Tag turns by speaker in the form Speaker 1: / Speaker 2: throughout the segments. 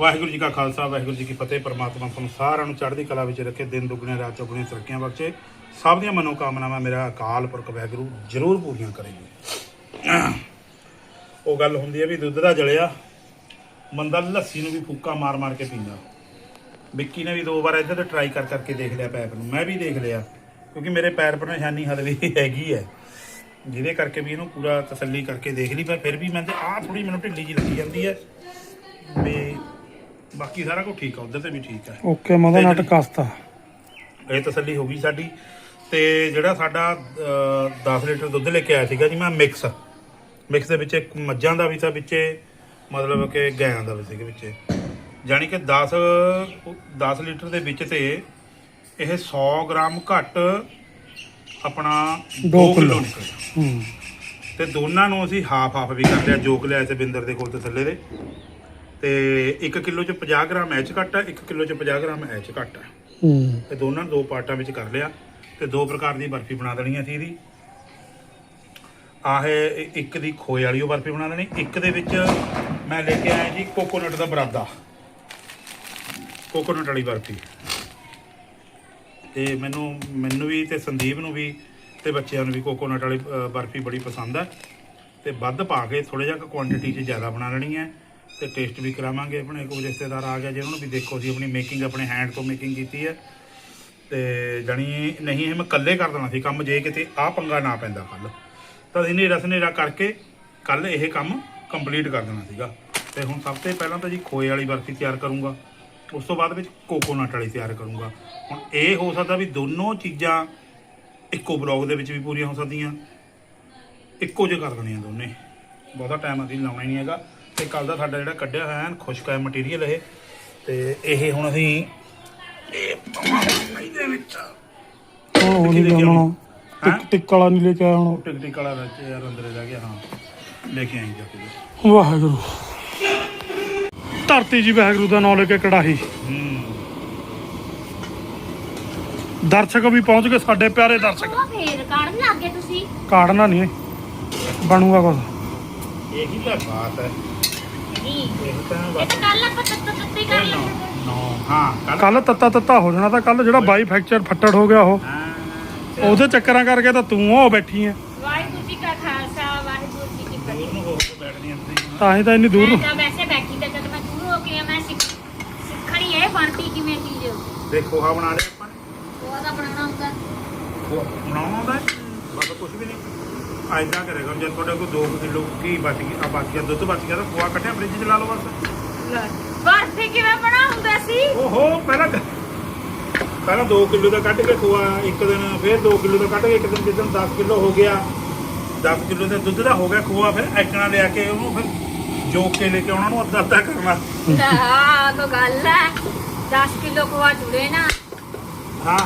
Speaker 1: ਵਾਹਿਗੁਰੂ ਜੀ ਕਾ ਖਾਲਸਾ, ਵਾਹਿਗੁਰੂ ਜੀ ਕੀ ਫਤਿਹ। ਪਰਮਾਤਮਾ ਤੁਹਾਨੂੰ ਸਾਰਿਆਂ ਨੂੰ ਚੜ੍ਹਦੀ ਕਲਾ ਵਿੱਚ ਰੱਖੇ, ਦਿਨ ਦੁੱਗਣੇ, ਰਾਤ ਚੌਗੁਣੇ, ਤਰੱਕੀਆਂ ਬਖਸ਼ੇ। ਸਭ ਦੀਆਂ ਮਨੋਕਾਮਨਾਵਾਂ ਮੇਰਾ ਅਕਾਲ ਪੁਰਖ ਵਾਹਿਗੁਰੂ ਜ਼ਰੂਰ ਪੂਰੀਆਂ ਕਰੇਗੀ। ਉਹ ਗੱਲ ਹੁੰਦੀ ਹੈ ਵੀ ਦੁੱਧ ਦਾ ਜਲਿਆ, ਬੰਦਾ ਲੱਸੀ ਨੂੰ ਵੀ ਫੂਕਾ ਮਾਰ ਮਾਰ ਕੇ ਪੀਂਦਾ। ਵਿੱਕੀ ਨੇ ਵੀ ਦੋ ਵਾਰ ਇੱਧਰ ਟਰਾਈ ਕਰ ਕਰਕੇ ਦੇਖ ਲਿਆ ਪੈਪ ਨੂੰ। ਮੈਂ ਵੀ ਦੇਖ ਲਿਆ, ਕਿਉਂਕਿ ਮੇਰੇ ਪੈਰ ਪਰ ਨਿਸ਼ਾਨੀ ਹਲੇ ਵੀ ਹੈਗੀ ਹੈ। ਜਿਹਦੇ ਕਰਕੇ ਵੀ ਇਹਨੂੰ ਪੂਰਾ ਤਸੱਲੀ ਕਰਕੇ ਦੇਖ ਲਈ, ਪਰ ਫਿਰ ਵੀ ਮੈਂ ਤੇ ਆਹ ਥੋੜੀ ਮੈਨੂੰ ਢਿੱਲੀ ਜੀ ਲੱਗੀ ਜਾਂਦੀ ਹੈ। ਵੀ ਬਾਕੀ ਸਾਰਾ ਕੁਝ ਠੀਕ ਆ ਉਧਰ ਤੇ ਵੀ ਠੀਕ ਹੈ
Speaker 2: ਓਕੇ ਮਦਾ ਨਟ ਕਸਤਾ।
Speaker 1: ਇਹ ਤਸੱਲੀ ਹੋ ਗਈ ਸਾਡੀ। ਤੇ ਜਿਹੜਾ ਸਾਡਾ ਅਹ, 10 ਲੀਟਰ ਦੁੱਧ ਲੈ ਕੇ ਆਇਆ ਸੀਗਾ ਜੀ ਮੈਂ ਮਿਕਸ। ਮਿਕਸ ਦੇ ਵਿੱਚ ਇੱਕ ਮੱਝਾਂ ਦਾ ਵੀ ਤਾਂ ਵਿੱਚੇ ਮਤਲਬ ਕਿ ਗਾਇਆਂ ਦਾ ਵੀ ਸੀਗਾ ਵਿੱਚੇ। ਜਾਣੀ ਕਿ 10 10 ਲੀਟਰ ਦੇ ਵਿੱਚ ਤੇ ਇਹ 100 ਗ੍ਰਾਮ ਘੱਟ ਆਪਣਾ 2
Speaker 2: ਦੋ
Speaker 1: ਕਿਲੋ
Speaker 2: ਕਿੱਲੋ।
Speaker 1: ਨਿਕਲਿਆ
Speaker 2: ਹੂੰ।
Speaker 1: ਤੇ ਦੋਨਾਂ ਨੂੰ ਅਸੀਂ ਹਾਫ ਹਾਫ ਵੀ ਕਰ ਲਿਆ ਜੋਕ ਲਿਆ ਤੇ ਬਿੰਦਰ ਦੇ ਕੋਲ ਤੇ ਥੱਲੇ ਦੇ। ਤੇ 1 ਕਿਲੋ ਚ 50 ਗ੍ਰਾਮ ਐਚ ਘੱਟ ਹੈ 1 ਕਿਲੋ ਚ 50 ਗ੍ਰਾਮ ਐਚ ਘੱਟ ਹੈ।
Speaker 2: ਹੂੰ।
Speaker 1: ਤੇ ਦੋਨਾਂ ਨੂੰ ਦੋ ਪਾਰਟਾਂ ਵਿੱਚ ਕਰ ਲਿਆ ਤੇ ਦੋ ਪ੍ਰਕਾਰ ਦੀ ਬਰਫੀ ਬਣਾ ਦੇਣੀ ਸੀ ਇਹਦੀ। ਆਹ ਇਹ ਇੱਕ ਦੀ ਖੋਏ ਵਾਲੀ ਉਹ ਬਰਫੀ ਬਣਾ ਲੈਣੀ ਇੱਕ ਦੇ ਵਿੱਚ ਮੈਂ ਲੈ ਕੇ ਆਇਆ ਜੀ ਕੋਕੋਨਟ ਦਾ ਬਰਾਦਾ। ਕੋਕੋਨਟ ਵਾਲੀ ਬਰਫੀ। ਤੇ ਮੈਨੂੰ ਮੈਨੂੰ ਵੀ ਤੇ ਸੰਦੀਪ ਨੂੰ ਵੀ ਤੇ ਬੱਚਿਆਂ ਨੂੰ ਵੀ ਕੋਕੋਨਟ ਵਾਲੀ ਬਰਫੀ ਬੜੀ ਪਸੰਦ ਹੈ। ਤੇ ਵੱਧ ਪਾ ਕੇ ਥੋੜਾ ਜਿਹਾ ਕੁਆਂਟੀਟੀ 'ਚ ਜ਼ਿਆਦਾ ਬਣਾ ਲੈਣੀ ਹੈ। ਤੇ ਟੇਸਟ ਵੀ ਕਰਾਵਾਂਗੇ। ਆਪਣੇ ਕੋਈ ਰਿਸ਼ਤੇਦਾਰ ਆ ਗਿਆ ਜਿਹਨਾਂ ਨੂੰ ਵੀ ਦੇਖੋ, ਅਸੀਂ ਆਪਣੀ ਮੇਕਿੰਗ ਆਪਣੇ ਹੈਂਡ ਤੋਂ ਮੇਕਿੰਗ ਕੀਤੀ ਹੈ। ਤੇ ਜਾਣੀ ਨਹੀਂ, ਇਹ ਮੈਂ ਇਕੱਲੇ ਕਰ ਦੇਣਾ ਸੀ ਕੰਮ, ਜੇ ਕਿਤੇ ਆ ਪੰਗਾ ਨਾ ਪੈਂਦਾ ਕੱਲ ਤਾਂ ਅਸੀਂ ਹਨੇਰਾ ਸਨੇਰਾ ਕਰਕੇ ਕੱਲ ਇਹ ਕੰਮ ਕੰਪਲੀਟ ਕਰ ਦੇਣਾ ਸੀਗਾ। ਤੇ ਹੁਣ ਸਭ ਤੋਂ ਪਹਿਲਾਂ ਤਾਂ ਜੀ ਖੋਏ ਵਾਲੀ ਬਰਫੀ ਤਿਆਰ ਕਰੂੰਗਾ। ਉਸ ਤੋਂ ਬਾਅਦ ਵਿੱਚ ਕੋਕੋਨਟ ਵਾਲੀ ਤਿਆਰ ਕਰੂੰਗਾ। ਹੁਣ ਇਹ ਹੋ ਸਕਦਾ ਵੀ ਦੋਨੋਂ ਚੀਜ਼ਾਂ ਇੱਕੋ ਬਲੌਗ ਦੇ ਵਿੱਚ ਵੀ ਪੂਰੀਆਂ ਹੋ ਸਕਦੀਆਂ। ਇੱਕੋ ਜਿਹਾ ਕਰ ਦੇਣੀਆਂ ਦੋਨੇ। ਬਹੁਤਾ ਟਾਈਮ ਅਸੀਂ ਲਾਉਣਾ ਹੀ ਨਹੀਂ ਹੈਗਾ। ਤੇ ਕੱਲ ਦਾ ਸਾਡਾ ਜਿਹੜਾ ਕੱਢਿਆ ਹੋਇਆ ਹੈ ਖੁਸ਼ਕ ਹੈ ਮਟੀਰੀਅਲ ਇਹ। ਤੇ ਇਹ ਹੁਣ ਅਸੀਂ ਇਹ ਪਾਵਾਂਗੇ ਇਹਦੇ ਵਿੱਚ
Speaker 2: ਹੁਣ ਉਹ ਨਹੀਂ ਜਾਣਾ? ਟਿਕ ਟਿਕ ਵਾਲਾ ਨਹੀਂ ਲੈ ਕੇ ਆਇਆ ਹੁਣ
Speaker 1: ਟਿਕ ਟਿਕ ਵਾਲਾ ਵਿੱਚ ਯਾਰ ਅੰਦਰ ਰਹਿ ਗਿਆ ਹਾਂ। ਲੈ ਕੇ ਆਈ ਜਾ ਕੇ।
Speaker 2: ਵਾਹਿਗੁਰੂ। ਧਰਤੀ ਜੀ ਵਾਹਿਗੁਰੂ ਦਾ ਨਾਮ ਲੈ ਕੇ ਕੜਾਹੀ। ਦਰਸ਼ਕ ਵੀ ਪਹੁੰਚ ਗਏ ਸਾਡੇ ਪਿਆਰੇ ਦਰਸ਼ਕ।
Speaker 3: ਫੇਰ ਕਾੜਨ ਲੱਗੇ ਤੁਸੀਂ।
Speaker 2: ਕਾੜਨਾ ਨਹੀਂ। ਬਣੂਗਾ ਕੁਝ
Speaker 1: ਇਹੀ ਤਾਂ ਬਾਤ ਹੈ ਇਹ ਤਾਂ
Speaker 3: ਕੱਲ ਆਪਾਂ ਤੱਤ ਤੱਤੀ ਕਰ ਲੈਂਦੇ
Speaker 1: ਨੋ ਹਾਂ ਕੱਲ
Speaker 2: ਤੱਤਾ ਤੱਤਾ ਹੋ ਜਾਣਾ ਤਾਂ ਕੱਲ ਜਿਹੜਾ ਬਾਈ ਫ੍ਰੈਕਚਰ ਫੱਟੜ ਹੋ ਗਿਆ ਉਹ। ਉਹਦੇ ਚੱਕਰਾਂ ਕਰਕੇ ਤਾਂ ਤੂੰ ਉਹ ਬੈਠੀ ਐ।
Speaker 3: ਵਾਹਿਗੁਰੂ ਜੀ ਕਾ ਖਾਲਸਾ ਵਾਹਿਗੁਰੂ ਜੀ ਕੀ ਫਤਿਹ
Speaker 2: ਤਾਂ ਹੀ ਤਾਂ ਇੰਨੀ ਦੂਰ
Speaker 3: ਮੈਂ ਵੈਸੇ ਬੈਠੀ ਤਾਂ ਜਦ ਮੈਂ ਦੂਰ ਹੋ ਕੇ ਆ, ਮੈਂ ਸਿੱਖ ਸਿੱਖਣੀ ਇਹ ਬਣਦੀ ਕਿਵੇਂ ਚੀਜ਼?
Speaker 1: ਦੇਖੋ ਹਾਂ ਬਣਾ ਲਿਆ ਆਪਾਂ ਨੇ।
Speaker 3: ਉਹ ਤਾਂ ਬਣਾਉਣਾ ਹੁੰਦਾ।
Speaker 1: ਉਹ ਬਣਾਉਣਾ ਹੁੰਦਾ? ਬਸ ਕੁਝ ਵੀ ਨਹੀਂ। ਐਦਾਂ ਕਰੇਗਾ। ਜੇ ਤੁਹਾਡੇ ਕੋਲ 2 ਕਿਲੋ ਕੀ ਬਚ ਗਈ ਆ ਬਚ ਗਿਆ ਦੁੱਧ ਬਚ ਗਿਆ ਤਾਂ ਖੋਆ ਕੱਢਿਆ ਫ੍ਰਿਜ 'ਚ ਲਾ ਲਓ ਬਸ।
Speaker 3: ਬਰਫੀ ਕਿਵੇਂ ਬਣਾਉਂਦਾ ਸੀ?
Speaker 1: ਓਹੋ ਪਹਿਲਾਂ ਪਹਿਲਾਂ 2 ਕਿਲੋ ਦਾ ਕੱਢ ਕੇ ਖੋਆ ਇੱਕ ਦਿਨ ਫਿਰ 2 ਕਿਲੋ ਦਾ ਕੱਢ ਕੇ ਇੱਕ ਦਿਨ ਜਿੱਦਣ 10 ਕਿਲੋ ਹੋ ਗਿਆ 10 ਕਿਲੋ ਦਾ ਦੁੱਧ ਦਾ ਹੋ ਗਿਆ ਖੋਆ ਫਿਰ ਐਕਣਾ ਲਿਆ ਕੇ ਉਹਨੂੰ ਫਿਰ ਜੋਕ ਕੇ ਲੈ ਕੇ ਉਹਨਾਂ ਨੂੰ ਅੱਧਾ ਅੱਧਾ ਕਰਨਾ।
Speaker 3: ਹਾਂ ਕੋ ਗੱਲ ਹੈ। 10 ਕਿਲੋ ਕੋਆ ਜੁੜੇ ਨਾ।
Speaker 1: ਹਾਂ।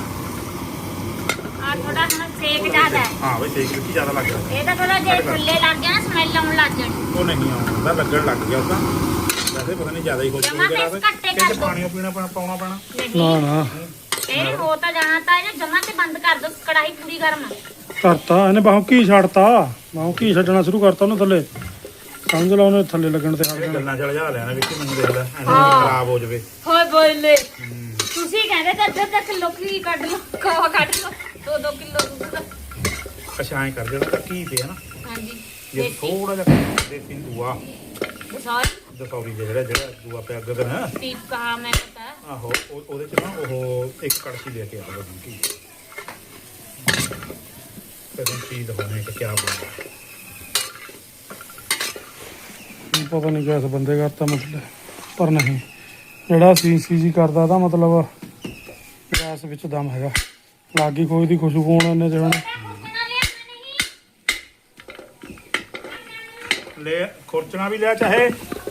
Speaker 3: ਆ ਥੋੜਾ ਹੁਣ ਸੇਕ ਜ਼ਿਆਦਾ ਹੈ।
Speaker 1: ਹਾਂ ਬਈ ਦੇਖ ਕੀ ਜ਼ਿਆਦਾ ਲੱਗ ਰਿਹਾ
Speaker 3: ਇਹ ਤਾਂ ਥੋੜਾ ਜੇ ਥੱਲੇ ਲੱਗ ਗਿਆ ਨਾ ਸਮੈਲ ਆਉਣ ਲੱਗ ਜਾਣੀ।
Speaker 1: ਉਹ ਨਹੀਂ ਆਉਂਦਾ ਲੱਗਣ ਲੱਗ ਗਿਆ ਉਹ ਤਾਂ। ਵੈਸੇ ਪਤਾ ਨਹੀਂ ਜ਼ਿਆਦਾ ਹੀ ਹੋ
Speaker 3: ਜਮਾਂ
Speaker 1: ਜੂਗਾ
Speaker 3: ਤੇ ਘੱਟੇ ਕਰ ਦਿਓ।
Speaker 1: ਪਾਣੀ ਪੀਣਾ ਪੈਣਾ ਪਾਉਣਾ ਪੈਣਾ।
Speaker 2: ਨਾ
Speaker 3: ਨਹੀਂ।
Speaker 2: ਨਾ
Speaker 3: ਇਹ ਹੋ ਤਾਂ ਜਾਣਾ ਤਾਂ ਇਹ ਜਮਾ ਤੇ ਬੰਦ ਕਰ ਦੋ ਕੜਾਈ ਪੂਰੀ ਗਰਮ ਹੈ।
Speaker 2: ਕਰਤਾ ਇਹਨੇ ਬਾਹੋਂ ਕੀ ਛੱਡਤਾ। ਬਾਹੋਂ ਕੀ ਛੱਡਣਾ ਸ਼ੁਰੂ ਕਰਤਾ ਉਹਨੇ ਥੱਲੇ। ਸਮਝ ਲਾ ਉਹਨੇ ਥੱਲੇ ਲੱਗਣ ਤੇ ਹਟ
Speaker 1: ਗੱਲਾਂ ਚਲ ਜਾ ਲੈਣਾ ਵਿੱਚ ਮੈਨੂੰ ਦੇਖ ਲੈ ਐਵੇਂ ਖਰਾਬ ਹੋ ਜਾਵੇ।
Speaker 3: ਹੋਏ ਬੋਲੇ ਤੁਸੀਂ ਕਹਿੰਦੇ ਤਾਂ ਅੱਧਾ ਅੱਧਾ ਕਿਲੋ ਕੀ ਕੱਢ ਲਓ ਕੋਆ ਕੱਢ ਲਓ। ਦੋ ਦੋ ਕਿਲੋ ਦੁੱਧ ਦਾ।
Speaker 1: ਅੱਛਾ ਐਂ ਕਰ ਜਿਹੜਾ ਤਾਂ ਕੀ ਹੈ ਨਾ।
Speaker 3: ਹਾਂਜੀ।
Speaker 1: ਜੇ
Speaker 3: ਦੇਸੀ।
Speaker 1: ਥੋੜਾ ਜਿਹਾ ਦੇਸੀ ਦੂਆ।
Speaker 3: ਸਾਰੀ
Speaker 1: ਦਸੌਰੀ ਜਿਹੜਾ ਜਿਹੜਾ ਦੂਆ ਪਿਆ ਗਗਨ
Speaker 3: ਟੀਪ ਕਹਾ ਮੈਂ ਪਤਾ।
Speaker 1: ਆਹੋ ਉਹ- ਉਹਦੇ ਚ ਨਾ ਉਹ ਇੱਕ ਕੜਛੀ ਲੈ ਕੇ ਆ ਗਗਨ ਕੀ ਫਿਰ ਹੁਣ ਚੀਜ਼ ਹੋਣੇ ਕਿ ਕੀ ਬਣਦਾ
Speaker 2: ਪਤਾ ਨਹੀਂ ਕਿਸ ਬੰਦੇ ਕਰਤਾ ਮਤਲਬ ਪਰ ਨਹੀਂ। ਜਿਹੜਾ ਸੀ ਸੀ ਜੀ ਕਰਦਾ ਤਾਂ ਮਤਲਬ ਗੈਸ ਵਿੱਚ ਦਮ ਹੈਗਾ। ਲਾਗੀ ਕੋਈ ਦੀ ਖੁਸ਼ਬੂ ਹੁਣ
Speaker 3: ਬਣਾ ਲਿਆ ਨਹੀਂ
Speaker 1: ਲੈ ਖੁਰਚਣਾ ਵੀ ਲਿਆ ਚਾਹੇ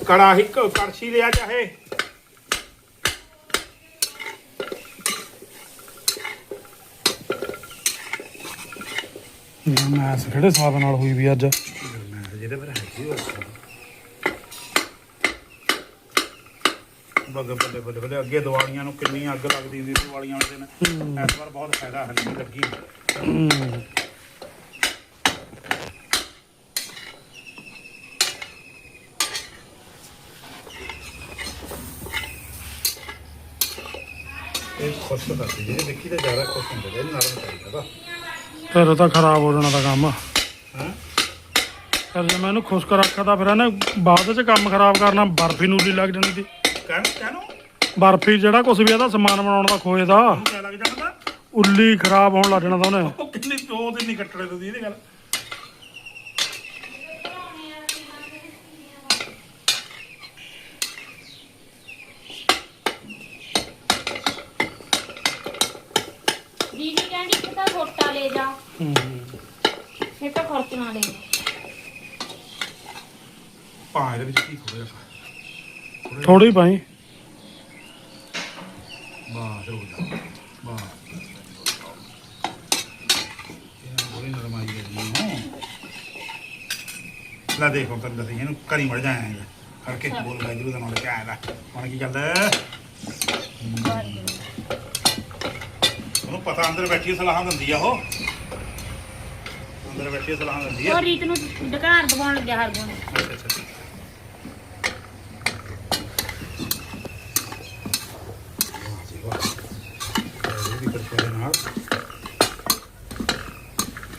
Speaker 1: ਕੜਾਹੀ ਕ- ਕੜਛੀ ਲਿਆ ਚਾਹੇ।
Speaker 2: ਮੈਸ ਕਿਹੜੇ ਹਿਸਾਬ ਨਾਲ ਹੋਈ ਵੀ ਅੱਜ।
Speaker 1: ਜਿਹਦੇ ਪਰ ਹੈਗੀ ਉਹ ਬੱਗੇ ਬੱਲੇ ਬੱਲੇ ਬੱਲੇ ਅੱਗੇ ਦੀਵਾਲੀਆਂ ਨੂੰ ਕਿੰਨੀ ਅੱਗ ਲੱਗਦੀ ਹੁੰਦੀ ਸੀ ਦੀਵਾਲੀਆਂ ਵਾਲੇ ਦਿਨ। ਇਸ ਵਾਰ ਬਹੁਤ ਫਾਇਦਾ ਹਲੇ ਨਹੀਂ ਲੱਗੀ।
Speaker 2: ਹੂੰ।
Speaker 1: ਇਹ ਖੁਸ਼ ਕਰਦੀ ਜਿਹੜੇ ਦੇਖੀ ਤਾਂ ਜ਼ਿਆਦਾ ਖੁਸ਼ ਹੁੰਦੇ ਨੇ ਨਰਮ ਚਾਹੀਦਾ
Speaker 2: ਫਿਰ ਉਹ ਤਾਂ ਖਰਾਬ ਹੋ ਜਾਣਾ ਦਾ ਕੰਮ।
Speaker 1: ਹਾਂ?
Speaker 2: ਫਿਰ ਜੇ ਮੈਂ ਇਹਨੂੰ ਖੁਸ਼ਕ ਰੱਖਦਾ ਫਿਰ ਇਹਨੇ ਬਾਅਦ ਚ ਕੰਮ ਖਰਾਬ ਕਰਨਾ ਬਰਫੀ ਨੂਲੀ ਲੱਗ ਜਾਣੀ ਸੀ।
Speaker 1: ਕਹਿਣ ਕਹਿਣੋ।
Speaker 2: ਬਰਫੀ ਜਿਹੜਾ ਕੁਝ ਵੀ ਇਹਦਾ ਸਮਾਨ ਬਣਾਉਣ ਦਾ ਖੋਏ ਦਾ।
Speaker 1: ਉਹਨੂੰ ਲੱਗ
Speaker 2: ਉੱਲੀ ਖਰਾਬ ਹੋਣ ਲੱਗ ਜਾਣਾ ਤਾਂ ਉਹਨੇ।
Speaker 1: ਉਹ ਕਿੰਨੀ ਦੋ ਦਿਨ ਨਹੀਂ ਕੱਟਣੇ ਤੁਸੀਂ ਇਹਦੀ ਗੱਲ।
Speaker 3: ਦੀਦੀ ਕਹਿੰਦੀ ਇੱਕ ਤਾਂ ਛੋਟਾ ਲੈ ਜਾ।
Speaker 2: ਹੂੰ।
Speaker 3: ਫਿਰ ਤਾਂ ਖਰਚਣਾ ਲੈ
Speaker 1: ਪਾ ਇਹਦੇ ਵਿੱਚ ਕੀ ਜਿਹਾ
Speaker 2: ਥੋੜੀ ਪਾਈ
Speaker 1: ਬਾਸ ਹੋ ਜਾ ਬਾਸ। ਇਹ ਬੋਲੇ ਨਰਮਾਈ ਹੈ ਜੀ ਲੈ ਦੇਖੋ ਤੈਨੂੰ ਦੱਸੀ ਇਹਨੂੰ ਕਰੀ ਮੜ ਜਾਏਗਾ ਕਰਕੇ ਬੋਲ ਰਿਹਾ ਜਰੂਰ ਨਾਲ ਕਿਆ ਆਇਆ ਹੁਣ ਕੀ ਚੱਲਦਾ? ਉਹਨੂੰ ਪਤਾ ਅੰਦਰ ਬੈਠੀ ਸਲਾਹਾਂ ਦਿੰਦੀ ਆ ਉਹ। ਅੰਦਰ ਬੈਠੀ ਸਲਾਹਾਂ ਦਿੰਦੀ ਆ।
Speaker 3: ਉਹ ਰੀਤ ਨੂੰ ਦੁਕਾਨ ਦਵਾਉਣ ਲੱਗਿਆ ਹਰਗੁਣ
Speaker 1: ਅੱਛਾ ਅੱਛਾ ਅੱਛਾ। ਵਾਹ ਜੀ ਵਾਹ ਇਹ ਵੀ ਬੜੇ ਨਾਲ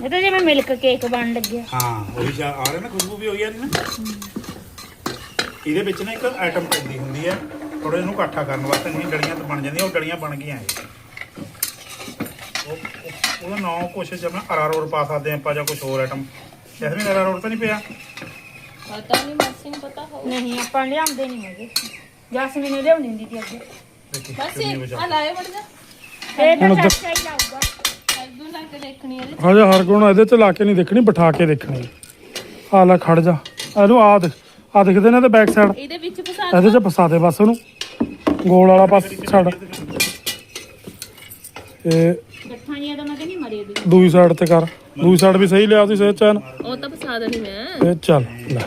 Speaker 3: ਇਹ ਤਾਂ ਜਿਵੇਂ ਮਿਲਕ ਕੇਕ ਬਣ ਲੱਗਿਆ।
Speaker 1: ਹਾਂ ਉਹੀ ਜਾ ਆ ਰਿਹਾ ਨਾ ਖੁਸ਼ਬੂ ਵੀ ਹੋਈ ਆ ਰਹੀ ਨਾ। ਇਹਦੇ ਵਿੱਚ ਨਾ ਇੱਕ ਆਈਟਮ ਪੈਂਦੀ ਹੁੰਦੀ ਹੈ ਥੋੜੇ ਇਹਨੂੰ ਇਕੱਠਾ ਕਰਨ ਵਾਸਤੇ ਨਹੀਂ ਡਲੀਆਂ ਤਾਂ ਬਣ ਜਾਂਦੀਆਂ ਉਹ ਡਲੀਆਂ ਬਣ ਗਈਆਂ ਇਹ। ਉਹ ਉਹ- ਉਹਦਾ ਨਾਮ ਕੁਛ ਜਿਵੇਂ ਅਰਾਰੋਟ ਪਾ ਸਕਦੇ ਹਾਂ ਆਪਾਂ ਜਾਂ ਕੁਝ ਹੋਰ ਆਈਟਮ ਜੈਸਮੀਨ ਅਰਾਰੋਟ ਤਾਂ ਨਹੀਂ ਪਿਆ।
Speaker 4: ਪਤਾ ਨਹੀਂ ਮਾਸੀ ਨੂੰ ਪਤਾ ਹੋਊ।
Speaker 3: ਨਹੀਂ ਆਪਾਂ ਲਿਆਉਂਦੇ ਨਹੀਂ ਹੈਗੇ। ਜਸਮੀਨ ਨੇ ਲਿਆਉਣੀ ਹੁੰਦੀ ਸੀ ਅੱਗੇ।
Speaker 1: ਦੇਖੀ
Speaker 4: ਮਾਸੀ
Speaker 1: ਕਿੰਨੀ ਵਜਾ।
Speaker 4: ਆ ਲਾਏ ਵੜ ਜਾ
Speaker 3: ਇਹ ਤਾਂ
Speaker 2: ਹੁਣ ਦ-
Speaker 3: ਚਾਚਾ ਹੀ ਲਾਊਗਾ।
Speaker 4: ਕੇ ਦੇਖਣੀ ਇਹਦੇ
Speaker 2: ਹਜੇ ਹਰ ਗੁਣ ਇਹਦੇ ਚ ਲਾ ਕੇ ਨਹੀਂ ਦੇਖਣੀ ਬਿਠਾ ਕੇ ਦੇਖਣੀ। ਆ ਲੈ ਖੜ ਜਾ। ਇਹਨੂੰ ਆ ਦੇਖ ਆ ਦਿਖਦੇ ਨੇ ਤੇ ਬੈਕ ਸਾਈਡ
Speaker 4: ਇਹਦੇ ਵਿੱਚ ਫਸਾ
Speaker 2: ਇਹਦੇ ਚ ਫਸਾ ਦੇ ਬਸ ਉਹਨੂੰ। ਗੋਲ ਵਾਲਾ ਪਾਸ ਛੱਡ। ਇਹ
Speaker 3: ਗੱਠਾਂ ਜੀਆਂ ਤਾਂ ਮੈਂ ਕਹਿੰਦੀ ਮਰੇ ਦੀ
Speaker 2: ਦੂਜੀ ਸਾਈਡ ਤੇ ਕਰ। ਦੂਜੀ ਸਾਈਡ ਵੀ ਸਹੀ ਲਿਆ ਤੁਸੀਂ ਸਹੀ ਚੈਨ।
Speaker 4: ਉਹ ਤਾਂ ਫਸਾ ਦੇਣੀ ਮੈਂ।
Speaker 2: ਇਹ ਚੱਲ ਲੈ।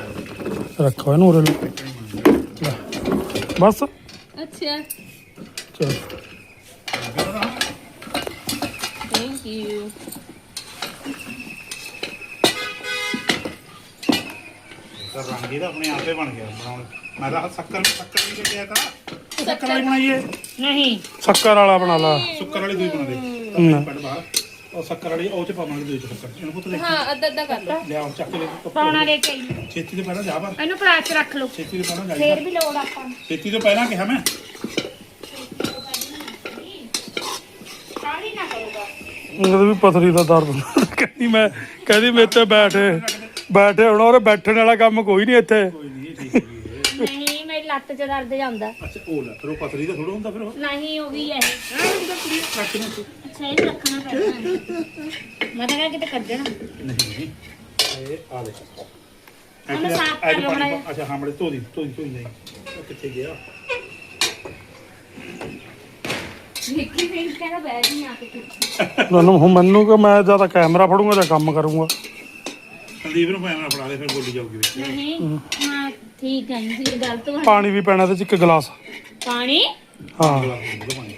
Speaker 2: ਰੱਖੋ ਇਹਨੂੰ ਉਰੇ। ਲੈ। ਬਸ।
Speaker 4: ਅੱਛਾ।
Speaker 2: ਚਲ।
Speaker 4: ਥੈਂਕ ਯੂ
Speaker 1: ਤਾਂ ਰੰਗ ਇਹਦਾ ਆਪਣੇ ਆਪੇ ਬਣ ਗਿਆ ਬਣਾਉਣ। ਮੈਂ ਤਾਂ ਸ਼ੱਕਰ ਸ਼ੱਕਰ ਨਹੀਂ ਕਿਹਾ ਤਾਂ। ਸ਼ੱਕਰ ਵਾਲੀ ਬਣਾਈਏ।
Speaker 3: ਨਹੀਂ।
Speaker 2: ਸ਼ੱਕਰ ਵਾਲਾ ਬਣਾ ਲਾ।
Speaker 1: ਸ਼ੱਕਰ ਵਾਲੀ ਦੂਈ ਬਣਾ ਦੇ।
Speaker 2: ਨਾ।
Speaker 1: ਪੜ ਬਾਹਰ। ਉਹ ਸ਼ੱਕਰ ਵਾਲੀ ਉਹ ਚ ਪਾਵਾਂਗੇ ਦੂਈ ਚ ਸ਼ੱਕਰ। ਇਹਨੂੰ ਪੁੱਤ ਲੈ
Speaker 4: ਹਾਂ ਅੱਧਾ ਅੱਧਾ ਕਰ ਲਓ।
Speaker 1: ਲਿਆਓ ਚੱਕ ਲੈ
Speaker 3: ਪੌਣਾ ਲੈ ਕੇ ਆਈ।
Speaker 1: ਛੇਤੀ ਤੋਂ ਪਹਿਲਾਂ ਜਾ ਬਾਹਰ।
Speaker 3: ਇਹਨੂੰ ਪਲਾਟ 'ਚ ਰੱਖ ਲਓ।
Speaker 1: ਛੇਤੀ ਤੋਂ ਪਹਿਲਾਂ ਜਾ
Speaker 3: ਫੇਰ ਵੀ ਲੋੜ ਆਪਾਂ ਨੂੰ।
Speaker 1: ਛੇਤੀ ਤੋਂ ਪਹਿਲਾਂ ਕਿਹਾ ਮੈਂ
Speaker 3: ਕਾਹਲੀ ਨਾ ਕਰੂਗਾ
Speaker 2: ਉਹਦੇ ਵੀ ਪਥਰੀ ਦਾ ਦਰਦ ਹੁੰਦਾ। ਕਹਿੰਦੀ ਮੈਂ ਕਹਿੰਦੀ ਮੇਰੇ ਤੇ ਬੈਠੇ ਬੈਠੇ ਹੁਣ ਉਹਰੇ ਬੈਠਣ ਵਾਲਾ ਕੰਮ ਕੋਈ ਨਹੀਂ ਇੱਥੇ।
Speaker 1: ਕੋਈ ਨਹੀਂ ਠੀਕ ਹੋ ਗਈ ਇਹ।
Speaker 3: ਨਹੀਂ ਮੇਰੀ ਲੱਤ 'ਚ ਦਰਦ ਜਾਂਦਾ।
Speaker 1: ਅੱਛਾ ਉਹ ਲੈ ਫਿਰ ਉਹ ਪਤਲੀ ਤਾਂ ਥੋੜਾ ਹੁੰਦਾ ਫਿਰ ਉਹ?
Speaker 3: ਨਹੀਂ ਉਹ ਵੀ ਹੈ। ਇਹ ਰੱਖਣਾ ਪੈਣਾ। ਮੈਂ ਤਾਂ ਕਿਹਾ ਕਿਤੇ ਕੱਢਣਾ
Speaker 1: ਨਹੀਂ ਇਹ ਆ ਦੇ
Speaker 3: ਉਹਨੂੰ ਸਾਫ਼ ਕਰ ਲਓ ਮਾੜਾ ਜਿਹਾ।
Speaker 1: ਅੱਛਾ ਹਾਂ ਬੜੇ ਧੋਦੀ ਧੋਦੀ ਧੋਦੀ ਨਹੀਂ। ਉਹ ਕਿੱਥੇ ਗਿਆ?
Speaker 3: ਨਿੱਕੀ ਫੇਰ ਕਹਿੰਦਾ ਬਹਿ ਜੀ ਆ ਕੇ
Speaker 2: ਮੈਨੂੰ ਹੁਣ ਮੈਨੂੰ ਕਿ ਮੈਂ ਜ਼ਿਆਦਾ ਕੈਮਰਾ ਫੜੂੰਗਾ ਜਾਂ ਕੰਮ ਕਰੂੰਗਾ।
Speaker 1: ਸੰਦੀਪ ਨੂੰ ਪੈਣਾ ਫੜਾ ਦੇ ਫਿਰ ਬੋਲੀ ਜਾਊਗੀ ਵਿੱਚ।
Speaker 3: ਨਹੀਂ ਹਾਂ। ਠੀਕ ਹੈ ਜੀ ਫਿਰ ਗਲਤ
Speaker 2: ਪਾਣੀ ਵੀ ਪੈਣਾ ਤੇ ਚ ਇੱਕ ਗਲਾਸ।
Speaker 3: ਪਾਣੀ?
Speaker 2: ਹਾਂ।
Speaker 1: ਗਲਾਸ ਹੋਊਗਾ ਪਾਣੀ।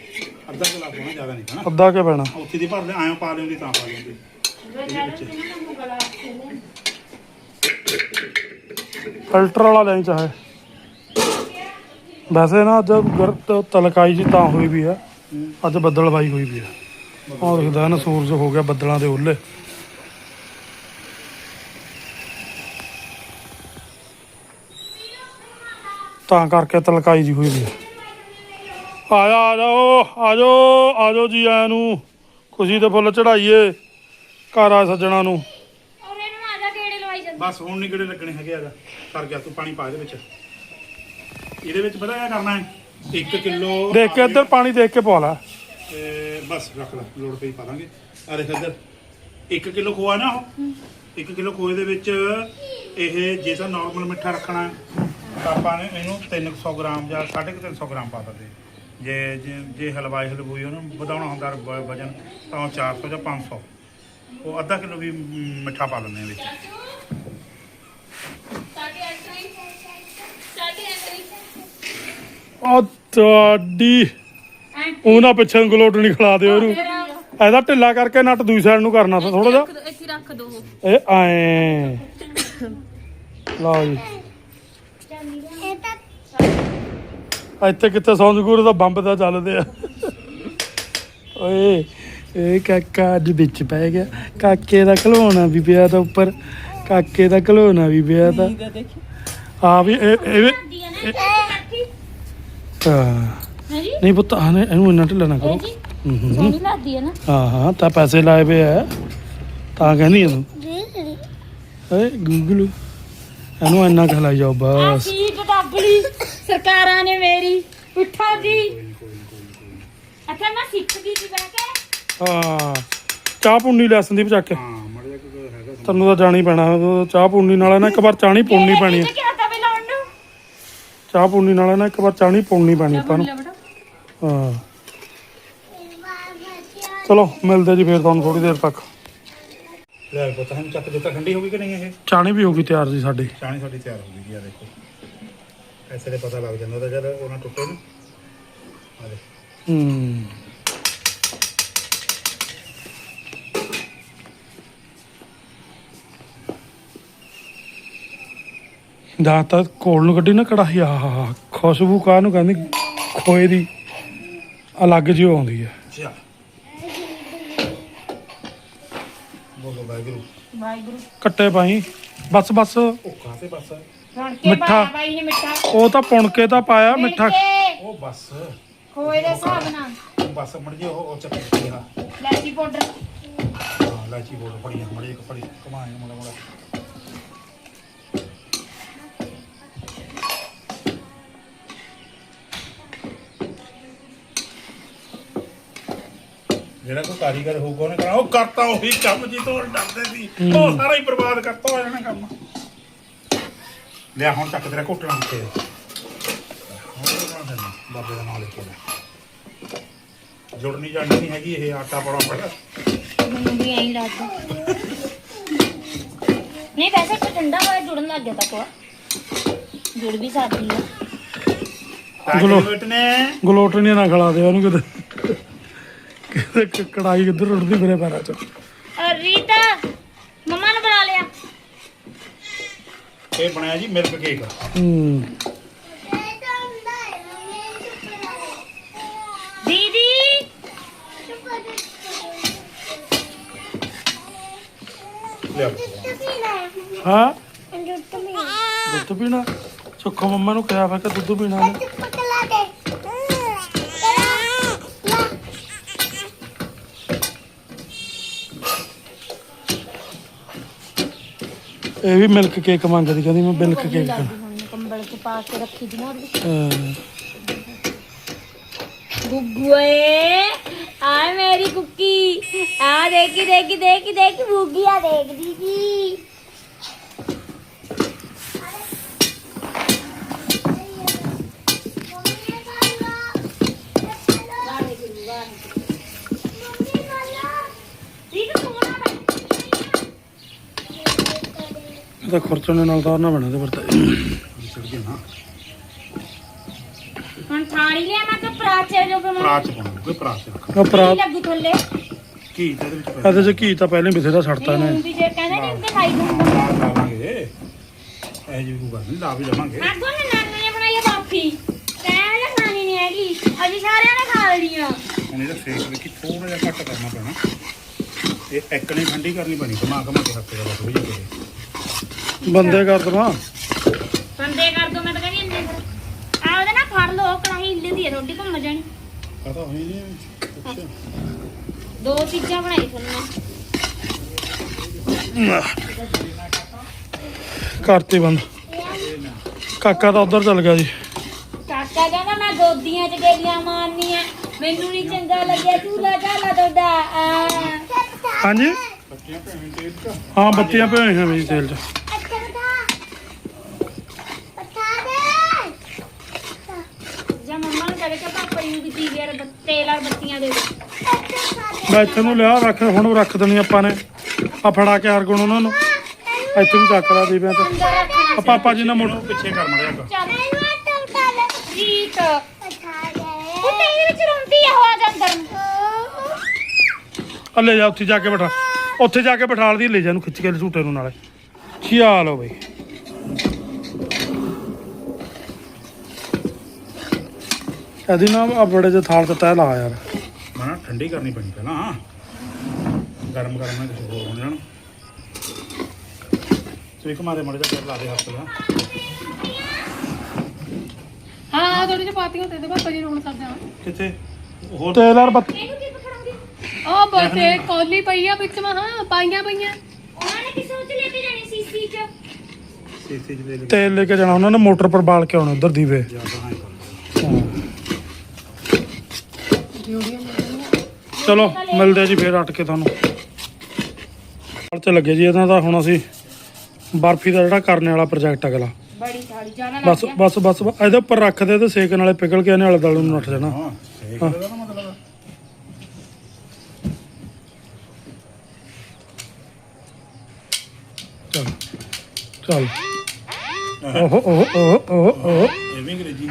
Speaker 1: ਅੱਧਾ ਗਲਾਸ ਹੋਣਾ ਜ਼ਿਆਦਾ ਨਹੀਂ ਹਨਾ
Speaker 2: ਅੱਧਾ ਕੇ ਪੈਣਾ?
Speaker 1: ਉੱਥੇ ਦੀ ਭਰ ਲੈ ਆਇਓ ਪਾ ਲਿਉਂਦੀ ਤਾਂ ਪਾ ਲਿਉਂਦੀ
Speaker 2: ਫਿਲਟਰ ਵਾਲਾ ਲੈਣ ਚਾਹੇ ਵੈਸੇ ਨਾ ਅੱਜ ਗਰਤ ਤਲਕਾਈ ਜੀ ਤਾਂ ਹੋਈ ਵੀ ਆ ਅੱਜ ਬੱਦਲਵਾਈ ਹੋਈ ਵੀ ਆ। ਉਹ ਦਿਖਦਾ ਨਾ ਸੂਰਜ ਹੋ ਗਿਆ ਬੱਦਲਾਂ ਦੇ ਉੱਲੇ। ਤਾਂ ਕਰਕੇ ਤਲਕਾਈ ਜੀ ਹੋਈ ਵੀ ਆ। ਆ ਆ ਜਾਓ ਆ ਜਾਓ ਆ ਜਾਓ ਜੀ ਆਇਆਂ ਨੂੰ। ਖੁਸ਼ੀ ਦੇ ਫੁੱਲ ਚੜਾਈਏ ਘਰ ਆ ਸੱਜਣਾ ਨੂੰ।
Speaker 3: ਔਰ ਇਹਨੂੰ ਆ ਜਾ ਗੇੜੇ ਲਵਾਈ ਜਾਂਦੇ।
Speaker 1: ਬਸ ਹੁਣ ਨਹੀਂ ਕਿਹੜੇ ਲੱਗਣੇ ਹੈਗੇ ਆਗਾ ਕਰ ਗਿਆ ਤੂੰ ਪਾਣੀ ਪਾ ਇਹਦੇ ਵਿੱਚ। ਇਹਦੇ ਵਿੱਚ ਪਤਾ ਕੀ ਕਰਨਾ ਹੈ? 1 ਕਿਲੋ
Speaker 2: ਦੇਖ ਕੇ ਇੱਧਰ ਪਾਣੀ ਦੇਖ ਕੇ ਪਵਾ ਲੈ।
Speaker 1: ਤੇ ਬਸ ਰੱਖ ਲੈ ਲੋੜ ਪਈ ਪਾ ਦਾਂਗੇ ਆ ਦੇਖ ਇੱਧਰ 1 ਕਿਲੋ ਖੋਆ ਨਾ ਉਹ। 1 ਕਿਲੋ ਖੋਏ ਦੇ ਵਿੱਚ ਇਹ ਜੇ ਤਾਂ ਨਾਰਮਲ ਮਿੱਠਾ ਰੱਖਣਾ ਹੈ ਤਾਂ ਆਪਾਂ ਨੇ ਇਹਨੂੰ 300 ਗ੍ਰਾਮ ਜਾਂ 350 ਗ੍ਰਾਮ ਪਾ ਦਿੰਦੇ ਜੇ ਜੇ- ਜੇ ਹਲਵਾਈ ਹਲਵੂਈ ਉਹਨੂੰ ਵਧਾਉਣਾ ਹੁੰਦਾ ਵ- ਵਜਨ ਤਾਂ ਉਹ 400 ਜਾਂ 500 ਉਹ ਅੱਧਾ ਕਿਲੋ ਵੀ ਮ, ਮਿੱਠਾ ਪਾ ਲੈਂਦੇ ਆ ਵਿੱਚ
Speaker 4: ਸਾਡੀ ਐਂਟਰੀ ਸਾਡੀ ਐਂਟਰੀ
Speaker 2: ਤੁਹਾਡੀ। ਉਹਨਾਂ ਪਿੱਛੇ ਗਲੋਟ ਨਹੀਂ ਖਿਲਾ ਦਿਓ ਇਹਨੂੰ। ਇਹਦਾ ਢਿੱਲਾ ਕਰਕੇ ਨਟ ਦੂਜੀ ਸਾਈਡ ਨੂੰ ਕਰਨਾ ਤਾਂ ਥੋੜਾ ਜਿਹਾ।
Speaker 4: ਇੱਥੇ ਰੱਖ ਦੋ
Speaker 2: ਇਹ ਐ। ਲਓ ਜੀ। ਇੱਥੇ ਕਿੱਥੇ ਸੌਂਜਗੂਰ ਦਾ ਬੰਬ ਦਾ ਚੱਲਦੇ ਆ। ਓਏ ਇਹ ਕਾਕਾ ਅੱਜ ਵਿੱਚ ਪੈ ਗਿਆ। ਕਾਕੇ ਦਾ ਖਲੋਣਾ ਵੀ ਪਿਆ ਤਾਂ ਉੱਪਰ। ਕਾਕੇ ਦਾ ਖਲੋਣਾ ਵੀ ਪਿਆ ਤਾਂ। ਆ ਵੀ ਇਹ ਇਹ ਵੀ-
Speaker 3: ਦੀ ਆ ਨਾ ਇਕੱਠੀ
Speaker 2: ਹਾਂ।
Speaker 3: ਹੈ ਜੀ।
Speaker 2: ਨਹੀਂ ਪੁੱਤ ਆਹ ਨੇ ਇਹਨੂੰ ਇੰਨਾ ਢਿੱਲਾ ਨਾ ਕਰੋ।
Speaker 3: ਜੀ
Speaker 2: ਹੂੰ ਹੂੰ।
Speaker 3: ਸੋਹਣੀ ਲੱਗਦੀ ਹੈ ਨਾ।
Speaker 2: ਹਾਂ ਹਾਂ ਤਾਂ ਪੈਸੇ ਲਾਏ ਪਏ ਆ। ਤਾਂ ਕਹਿੰਦੀ ਇਹਨੂੰ। ਏ ਗੂਗਲ ਇਹਨੂੰ ਇੰਨਾ ਖਲਾਈ ਜਾਓ
Speaker 3: ਆ
Speaker 2: ਬਸ
Speaker 3: ਡੱਬਲੀ ਸਰਕਾਰਾਂ ਨੇ ਮੇਰੀ। ਪੁੱਠਾ ਜੀ। ਅੱਛਾ ਮੈਂ ਸਿੱਖ ਗਈ ਸੀ ਬਹਿ ਕੇ
Speaker 2: ਹਾਂ ਚਾਹ ਪੁੰਨੀ ਲੈ ਸੰਦੀਪ ਚੱਕ ਕੇ।
Speaker 1: ਹਾਂ ਮੜਿਆ ਕੋਈ ਹੈਗਾ
Speaker 2: ਤੈਨੂੰ ਤਾਂ ਜਾਣੀ ਪੈਣਾ। ਉਹ ਚਾਹ ਪੁੰਨੀ ਨਾਲ ਨਾ ਇੱਕ ਵਾਰ ਚਾਹਣੀ ਪੁੰਨੀ ਪੈਣੀ ਹੈ ਚਾਹ ਪੁੰਨੀ ਨਾਲ ਨਾ ਇੱਕ ਵਾਰ ਚਾਹਣੀ ਪੁੰਨੀ ਪੈਣੀ ਆਪਾਂ ਨੂੰ। ਹਾਂ। ਚਲੋ ਮਿਲਦੇ ਜੀ ਫੇਰ ਤੁਹਾਨੂੰ ਥੋੜੀ ਦੇਰ ਤੱਕ।
Speaker 1: ਲੈ ਪਤਾ ਹੁਣ ਚੱਕ ਦਿੱਤਾ ਠੰਡੀ ਹੋ ਗਈ ਕਿ ਨਹੀਂ ਇਹ?
Speaker 2: ਚਾਹਣੀ ਵੀ ਹੋ ਗਈ ਤਿਆਰ ਜੀ ਸਾਡੀ।
Speaker 1: ਚਾਣੀ ਸਾਡੀ ਤਿਆਰ ਹੋ ਗਈ ਆ ਦੇਖੋ। ਐਸੇ ਦੇ ਪਤਾ ਲੱਗ ਜਾਂਦਾ ਤਾਂ ਜਦ ਉਹਨਾਂ ਟੁੱਟੇ ਨਾ।
Speaker 2: ਹੂੰ। ਦਾ ਤਾਂ ਕੋਲ ਨੂੰ ਕੱਢੀ ਨਾ ਕੜਾਹੀ ਆਹ ਖੁਸ਼ਬੂ ਕਾਹ ਨੂੰ ਕਹਿੰਦੀ? ਖੋਏ ਦੀ ਅਲੱਗ ਜਿਹੀ ਆਉਂਦੀ ਹੈ।
Speaker 1: ਚਾ ਬੋਲੋ ਵਾਹਿਗੁਰੂ।
Speaker 3: ਵਾਹਿਗੁਰੂ।
Speaker 2: ਕੱਟੇ ਪਾਈ। ਬਸ ਬਸ।
Speaker 1: ਉਹ
Speaker 3: ਕੇ
Speaker 2: ਮਿੱਠਾ।
Speaker 3: ਪਾਇਆ ਬਾਈ ਨੇ ਮਿੱਠਾ।
Speaker 2: ਉਹ ਤਾਂ ਪੁਣ ਕੇ ਤਾਂ ਪਾਇਆ ਮਿੱਠਾ।
Speaker 1: ਉਹ ਬਸ।
Speaker 3: ਖੋਏ ਦੇ ਹਿਸਾਬ ਨਾਲ।
Speaker 1: ਬਸ ਮੜ ਜੇ ਉਹ ਚੱਕ ਆ।
Speaker 3: ਲੈਚੀ ਪਾਊਡਰ।
Speaker 1: ਹਾਂ ਲਾਚੀ ਬੋਲ ਫੜੀ ਮੜੀ ਇੱਕ ਫੜੀ ਕਮਾਏ ਮੜਾ ਮੜਾ। ਜਿਹੜਾ ਕੋਈ ਕਾਰੀਗਰ ਹੋਊਗਾ ਉਹਨੇ ਕਹਣਾ ਉਹ ਕਰਤਾ ਉਹੀ ਕੰਮ ਜੀ ਤੋਂ ਡਰਦੇ ਸੀ। ਉਹ ਸਾਰਾ ਹੀ ਬਰਬਾਦ ਕਰਤਾ ਹੋ ਜਾਣਾ ਕੰਮ। ਲਿਆ ਹੁਣ ਚੱਕ ਤੇਰਾ ਘੋਟਣਾ ਦਿੱਤੇ ਬਾਬੇ ਦਾ ਨਾਮ ਲੈ ਕੇ ਲੈ ਜੁੜਨੀ ਜਾਣੀ ਨਹੀਂ ਹੈਗੀ ਇਹ ਆਟਾ ਪਾਉਣਾ ਪੈਣਾ
Speaker 3: ਮੈਨੂੰ ਵੀ ਐਂ ਲੱਗਦਾ ਨਹੀਂ ਵੈਸੇ ਤਾਂ ਠੰਡਾ ਹੋਇਆ ਜੁੜਨ ਲੱਗ ਗਿਆ ਤਾਂ ਕੋਆ ਜੁੜ ਵੀ ਸਕਦੀ ਆ।
Speaker 2: ਗੁਲੋ।
Speaker 1: ਤਾਂ ਨੇ
Speaker 2: ਗਲੋਟਣੀ ਨਾ ਖਲਾ ਦੇ ਉਹਨੂੰ ਕਿਤੇ। ਕੜਾਈ ਕਿੱਧਰ ਉੱਡਦੀ ਫਿਰੇ ਪੈਰਾਂ 'ਚ।
Speaker 3: ਰੀਤਾ ਮਮਾ ਨੂੰ ਬੁਲਾ ਲਿਆ।
Speaker 1: ਇਹ ਬਣਾਇਆ ਜੀ ਮਿਲਕ ਕੇਕ।
Speaker 2: ਹੂੰ।
Speaker 3: ਦੀਦੀ।
Speaker 1: ਲਿਆ
Speaker 2: ਹਾਂ? ਦੁੱਧ ਪੀਣਾ। ਸੁੱਖੋ ਮੰਮਾ ਨੂੰ ਕਿਹਾ ਵਾ ਕਿ ਦੁੱਧ ਪੀਣਾ ਨੇ ਇਹ ਵੀ ਮਿਲਕ ਕੇਕ ਮੰਗਦੀ ਕਹਿੰਦੀ ਮੈਂ ਮਿਲਕ ਕੇਕ ਖਾਣਾ।
Speaker 3: ਕੰਬਲ ਚ ਪਾ ਕੇ ਰੱਖੀ ਦੀ ਨਾ
Speaker 2: ਹਾਂ।
Speaker 3: ਗੁੱਗੂਏ ਆ ਮੇਰੀ ਕੁੱਕੀ ਆ ਦੇਖੀ ਦੇਖੀ ਦੇਖੀ ਦੇਖੀ ਬੁੱਗੀ ਆ ਦੇਖਦੀ ਜੀ ਦੀਦੀ ਸੋਣਾ
Speaker 2: ਇਹ ਤਾਂ ਖੁਰਚਣੇ ਨਾਲ ਤਾਰਨਾ ਪੈਣਾ ਤੇ ਵਰਤਾ
Speaker 3: ਹੁਣ ਥਾਲੀ ਲਿਆ ਮੈਂ ਤਾਂ ਪਰਾਚੇ ਜੋ ਕਿ
Speaker 1: ਪਰਾਤ ਚ ਪਾਉਣਾ ਕੋਈ ਪਰਾਤ ਚ ਰੱਖ
Speaker 2: ਉਹ ਪਰਾਤ
Speaker 3: ਲੱਗੂ ਥੱਲੇ?
Speaker 1: ਕੀ ਤੇ ਇਹਦੇ ਵਿੱਚ ਪੈ
Speaker 2: ਇਹਦੇ 'ਚ ਘੀ ਤਾਂ ਪਹਿਲਾਂ ਹੀ ਬਥੇਰਾ ਛੱਡਤਾ
Speaker 3: ਨਹੀਂ
Speaker 2: ਇਹਨੇ
Speaker 3: ਵੀ ਜੇ ਕਹਿੰਦੇ ਨਹੀਂ ਤੇ ਖਾਈ ਦੂੰ
Speaker 1: ਲਾ ਲਾਵਾਂਗੇ ਇਹ ਜੀ ਕੋਈ ਗੱਲ ਨਹੀਂ ਲਾ ਵੀ ਲਵਾਂਗੇ
Speaker 3: ਅੱਗੋਂ ਨੇ ਨਾਨੀ ਨੇ ਬਣਾਈ ਆ ਬਾਫੀ। ਕਹਿ ਜਾਂ ਖਾਣੀ ਨਹੀਂ ਹੈਗੀ। ਅਸੀਂ ਸਾਰਿਆਂ ਨੇ ਖਾ ਲਈ ਆ।
Speaker 1: ਹੁਣ ਇਹਦਾ ਸੇਕ ਦੇਖੀ ਥੋੜਾ ਜਿਹਾ ਘੱਟ ਕਰਨਾ ਪੈਣਾ। ਇਹ ਇੱਕ ਨਹੀਂ ਠੰਡੀ ਕਰਨੀ ਪੈਣੀ ਘਮਾ ਘਮਾ ਕੇ ਹੱਥੇ ਦਾ ਬਸ ਵੀ ਜੇ।
Speaker 2: ਬੰਦੇ ਕਰ ਦਵਾਂ।
Speaker 3: ਬੰਦੇ ਕਰ ਦੋ ਮੈਂ ਤਾਂ ਕਹਿੰਦੀ ਇੰਨੇ ਆ ਉਹਦੇ ਨਾਲ ਫੜ ਲੋ ਕੜਾਹੀ ਹਿੱਲਦੀ ਹੈ ਰੋਟੀ ਘੁੰਮ ਜਾਣੀ।
Speaker 1: ਪਤਾ ਹੋਈ ਨਹੀਂ
Speaker 3: ਦੋ ਚੀਜ਼ਾਂ ਬਣਾਈ ਤੁਹਾਨੂੰ
Speaker 2: ਕਰਤੇ ਬੰਦ। ਕਾਕਾ ਤਾਂ ਉਧਰ ਚੱਲ ਗਿਆ ਜੀ।
Speaker 3: ਕਾਕਾ ਕਹਿੰਦਾ ਮੈਂ ਗੋਦੀਆਂ 'ਚ ਗੇਲੀਆਂ ਮਾਰਨੀਆਂ ਮੈਨੂੰ ਨਹੀਂ ਚੰਗਾ ਲੱਗਿਆ ਝੂਲਾ ਝਾਲਾ ਤੁਹਾਡਾ। ਆ।
Speaker 2: ਹਾਂਜੀ।
Speaker 1: ਬੱਚੀਆਂ ਭੈਣ ਤੇਲ ਚ
Speaker 2: ਹਾਂ ਬੱਤੀਆਂ ਪਈਆਂ ਹੋਈਆਂ ਵਿੱਚ ਤੇਲ 'ਚ
Speaker 3: ਜਾਂ ਮੰਮਾ ਨੂੰ ਕਹੇ ਕਿ ਪਾਪਾ ਜੀ ਨੂੰ ਵੀ ਤੀਵੀਆਂ ਦੇ ਤੇਲ ਵਾਲ ਬੱਤੀਆਂ ਦੇ ਦੇ
Speaker 2: ਮੈਂ ਇੱਥੇ ਨੂੰ ਲਿਆ ਰੱਖ ਹੁਣ ਰੱਖ ਦੇਣੀ ਆਪਾਂ ਨੇ। ਆ ਫੜਾ ਕੇ ਹਰ ਗੁਣ ਉਹਨਾਂ ਨੂੰ। ਇੱਥੇ ਵੀ ਚੱਕ ਲਾ ਦੀਵਿਆਂ ਤੇ। ਆ ਪਾਪਾ ਜੀ ਨਾਲ ਮੋਟਰ
Speaker 1: ਪਿੱਛੇ ਕਰ ਮੜਿਆ
Speaker 3: ਚੱਲ। ਜੀਤ। ਉਹ ਤੇਰੇ ਵਿੱਚ ਰੋਂਦੀ ਆ ਹੋ ਜਾ ਅੰਦਰ ਨੂੰ।
Speaker 2: ਆ ਲੈ ਜਾ ਉੱਥੇ ਜਾ ਕੇ ਬਿਠਾ। ਉੱਥੇ ਜਾ ਕੇ ਬਿਠਾ ਲਦੀ ਲੈ ਜਾ ਨੂੰ ਖਿੱਚ ਕੇ ਝੂਟੇ ਨੂੰ ਨਾਲੇ। ਛਿਆ ਲਓ ਬਈ? ਇਹਦੀ ਨਾ ਆ ਬੜੇ ਜਿਹੇ ਥਾਲ ਤੇ ਤੈ ਲਾ ਯਾਰ।
Speaker 1: ਠੰਡੀ ਕਰਨੀ ਪੈਣੀ ਪਹਿਲਾਂ। ਹਾਂ ਗਰਮ ਗਰਮ ਨਾਲ ਕੁਝ ਹੋਰ ਹੋਣੇ ਹਨ ਸੋ ਇੱਕ ਮਾਰੇ ਮੜ ਜਾ ਕਰ ਲਾ ਦੇ ਹੱਥ ਦਾ।
Speaker 4: ਹਾਂ ਥੋੜੀ ਜਿਹੀ ਪਾਤੀਆਂ ਤੇ ਦੇ ਪਾਪਾ ਜੀ ਨੂੰ ਹੁਣ ਸਭ ਜਾਣਾ
Speaker 1: ਕਿੱਥੇ? ਹੋਰ?
Speaker 2: ਤੇਲ ਯਾਰ ਬੱਤ
Speaker 3: ਇਹਨੂੰ ਕੀ ਪਕੜਾਂਗੇ
Speaker 4: ਉਹ ਬਤੇ ਕੋਲੀ ਪਈ ਆ ਵਿੱਚ ਮਾ ਹਾਂ ਪਾਈਆਂ ਪਈਆਂ।
Speaker 3: ਉਹਨਾਂ ਨੇ ਕਿਸੇ ਉੱਤੇ ਲੈ ਕੇ ਜਾਣੀ ਸੀਸੀ ਚ?
Speaker 1: ਸੀਸੀ ਚ ਦੇ ਲੈ
Speaker 2: ਤੇਲ ਲੈ ਕੇ ਜਾਣਾ ਉਹਨਾਂ ਨੇ ਮੋਟਰ ਪਰ ਬਾਲ ਕੇ ਆਉਣਾ ਉਧਰ ਦੀਵੇ
Speaker 1: ਜ਼ਿਆਦਾ ਹਾਂ ਕਰ
Speaker 2: ਚਲੋ ਮਿਲਦੇ ਜੀ ਫੇਰ ਅਟ ਕੇ ਤੁਹਾਨੂੰ। ਚ ਲੱਗੇ ਜੀ ਇਹਨਾਂ ਦਾ ਹੁਣ ਅਸੀਂ ਬਰਫੀ ਦਾ ਜਿਹੜਾ ਕਰਨ ਵਾਲਾ ਪ੍ਰੋਜੈਕਟ ਅਗਲਾ।
Speaker 3: ਬੜੀ ਸਾੜੀ ਜਾਣਾ
Speaker 2: ਬਸ ਬਸ ਬਸ ਬਸ ਇਹਦੇ ਉੱਪਰ ਰੱਖ ਦੇ ਤੇ ਸੇਕ ਨਾਲੇ ਪਿਘਲ ਕੇ ਇਹਨੇ ਆਲੇ ਦੁਆਲੇ ਨੂੰ ਨੱਠ ਜਾਣਾ।
Speaker 1: ਹਾਂ ਸਹੀ ਗੱਲ ਦਾ ਨਾ ਮਤਲਬ
Speaker 2: ਚੱਲ ਚੱਲ। ਓਹ ਓਹ ਓਹ ਓਹ। ਓਹ
Speaker 1: ਇਹ ਵੀ ਅੰਗਰੇਜ਼ੀ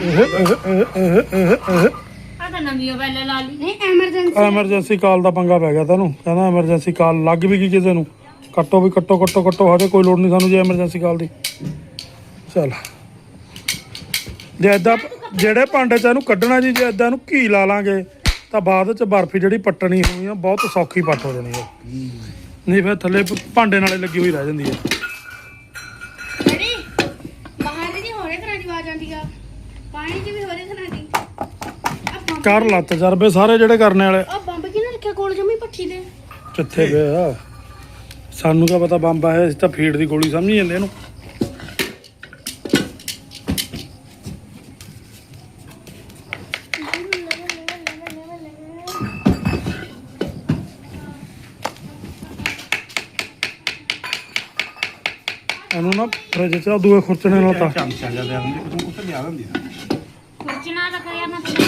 Speaker 3: ਆ ਤਾਂ ਨਵੀਂ ਪਹਿਲੇ ਲਾ ਲਈ। ਨਹੀਂ ਐਮਰਜੈਂਸੀ
Speaker 2: ਐਮਰਜੈਂਸੀ ਕਾਲ ਦਾ ਪੰਗਾ ਪੈ ਗਿਆ ਤੈਨੂੰ। ਕਹਿੰਦਾ ਐਮਰਜੈਂਸੀ ਕਾਲ ਲੱਗ ਵੀ ਗਈ ਕਿਸੇ ਨੂੰ। ਕੱਟੋ ਵੀ ਕੱਟੋ ਕੱਟੋ ਕੱਟੋ ਹਜੇ ਕੋਈ ਲੋੜ ਨਹੀਂ ਸਾਨੂੰ ਜੇ ਐਮਰਜੈਂਸੀ ਕਾਲ ਦੀ। ਚੱਲ। ਜੇ ਏਦਾਂ ਜਿਹੜੇ ਭਾਂਡੇ ਚ ਇਹਨੂੰ ਕੱਢਣਾ ਜੀ ਜੇ ਏਦਾਂ ਇਹਨੂੰ ਘੀ ਲਾ ਲਾਂਗੇ ਤਾਂ ਬਾਅਦ ਚ ਬਰਫੀ ਜਿਹੜੀ ਪੱਟਣੀ ਹੋਣੀ ਆ ਬਹੁਤ ਸੌਖੀ ਪੱਟ ਹੋ ਜਾਣੀ ਹੈ ਨਹੀਂ ਫਿਰ ਥੱਲੇ ਭਾਂਡੇ ਨਾਲੇ ਲੱਗੀ ਹੋਈ ਰਹਿ ਜਾਂਦੀ ਹੈ
Speaker 3: ਡੈਡੀ ਬਾਹਰ ਦੀ ਹੋਰੇ ਤਰ੍ਹਾਂ ਦੀ ਆਵਾਜ਼ ਆਉਂਦੀ ਆ। ਪਾਣੀ 'ਚ ਵੀ ਹੋਰੇ ਤਰ੍ਹਾਂ ਦੀ ਆ ਬੰਬ
Speaker 2: ਕਰ ਲਾ ਤਜਰਬੇ ਸਾਰੇ ਜਿਹੜੇ ਕਰਨੇ ਵਾਲੇ।
Speaker 3: ਆ ਬੰਬ ਕਿਹਨੇ ਰੱਖਿਆ ਕੋਲ ਜਮੀ ਪੱਠੀ ਦੇ?
Speaker 2: ਕਿੱਥੇ ਪਿਆ। ਸਾਨੂੰ ਤਾਂ ਪਤਾ ਬੰਬ ਹੈ ਅਸੀਂ ਤਾਂ ਫੀਡ ਦੀ ਗੋਲੀ ਸਮਝੀ ਜਾਂਦੇ ਇਹਨੂੰ। ਇਹਨੂੰ ਨਾ ਫ੍ਰਿਜ ਚ ਦੂਏ ਖੁਰਚਣੇ ਨਾਲ ਤਾਂ।
Speaker 1: ਚਮਚਾ ਜਿਹਾ ਦੇ ਆਉਂਦੀ ਤੂੰ ਕੁੱਤੇ ਲਿਆ ਦਿੰਦੀ ਆ।
Speaker 3: ਖੁਰਚਣਾ ਦਾ ਕਰਿਆ ਨਾ ਖੁਰਚਣੇ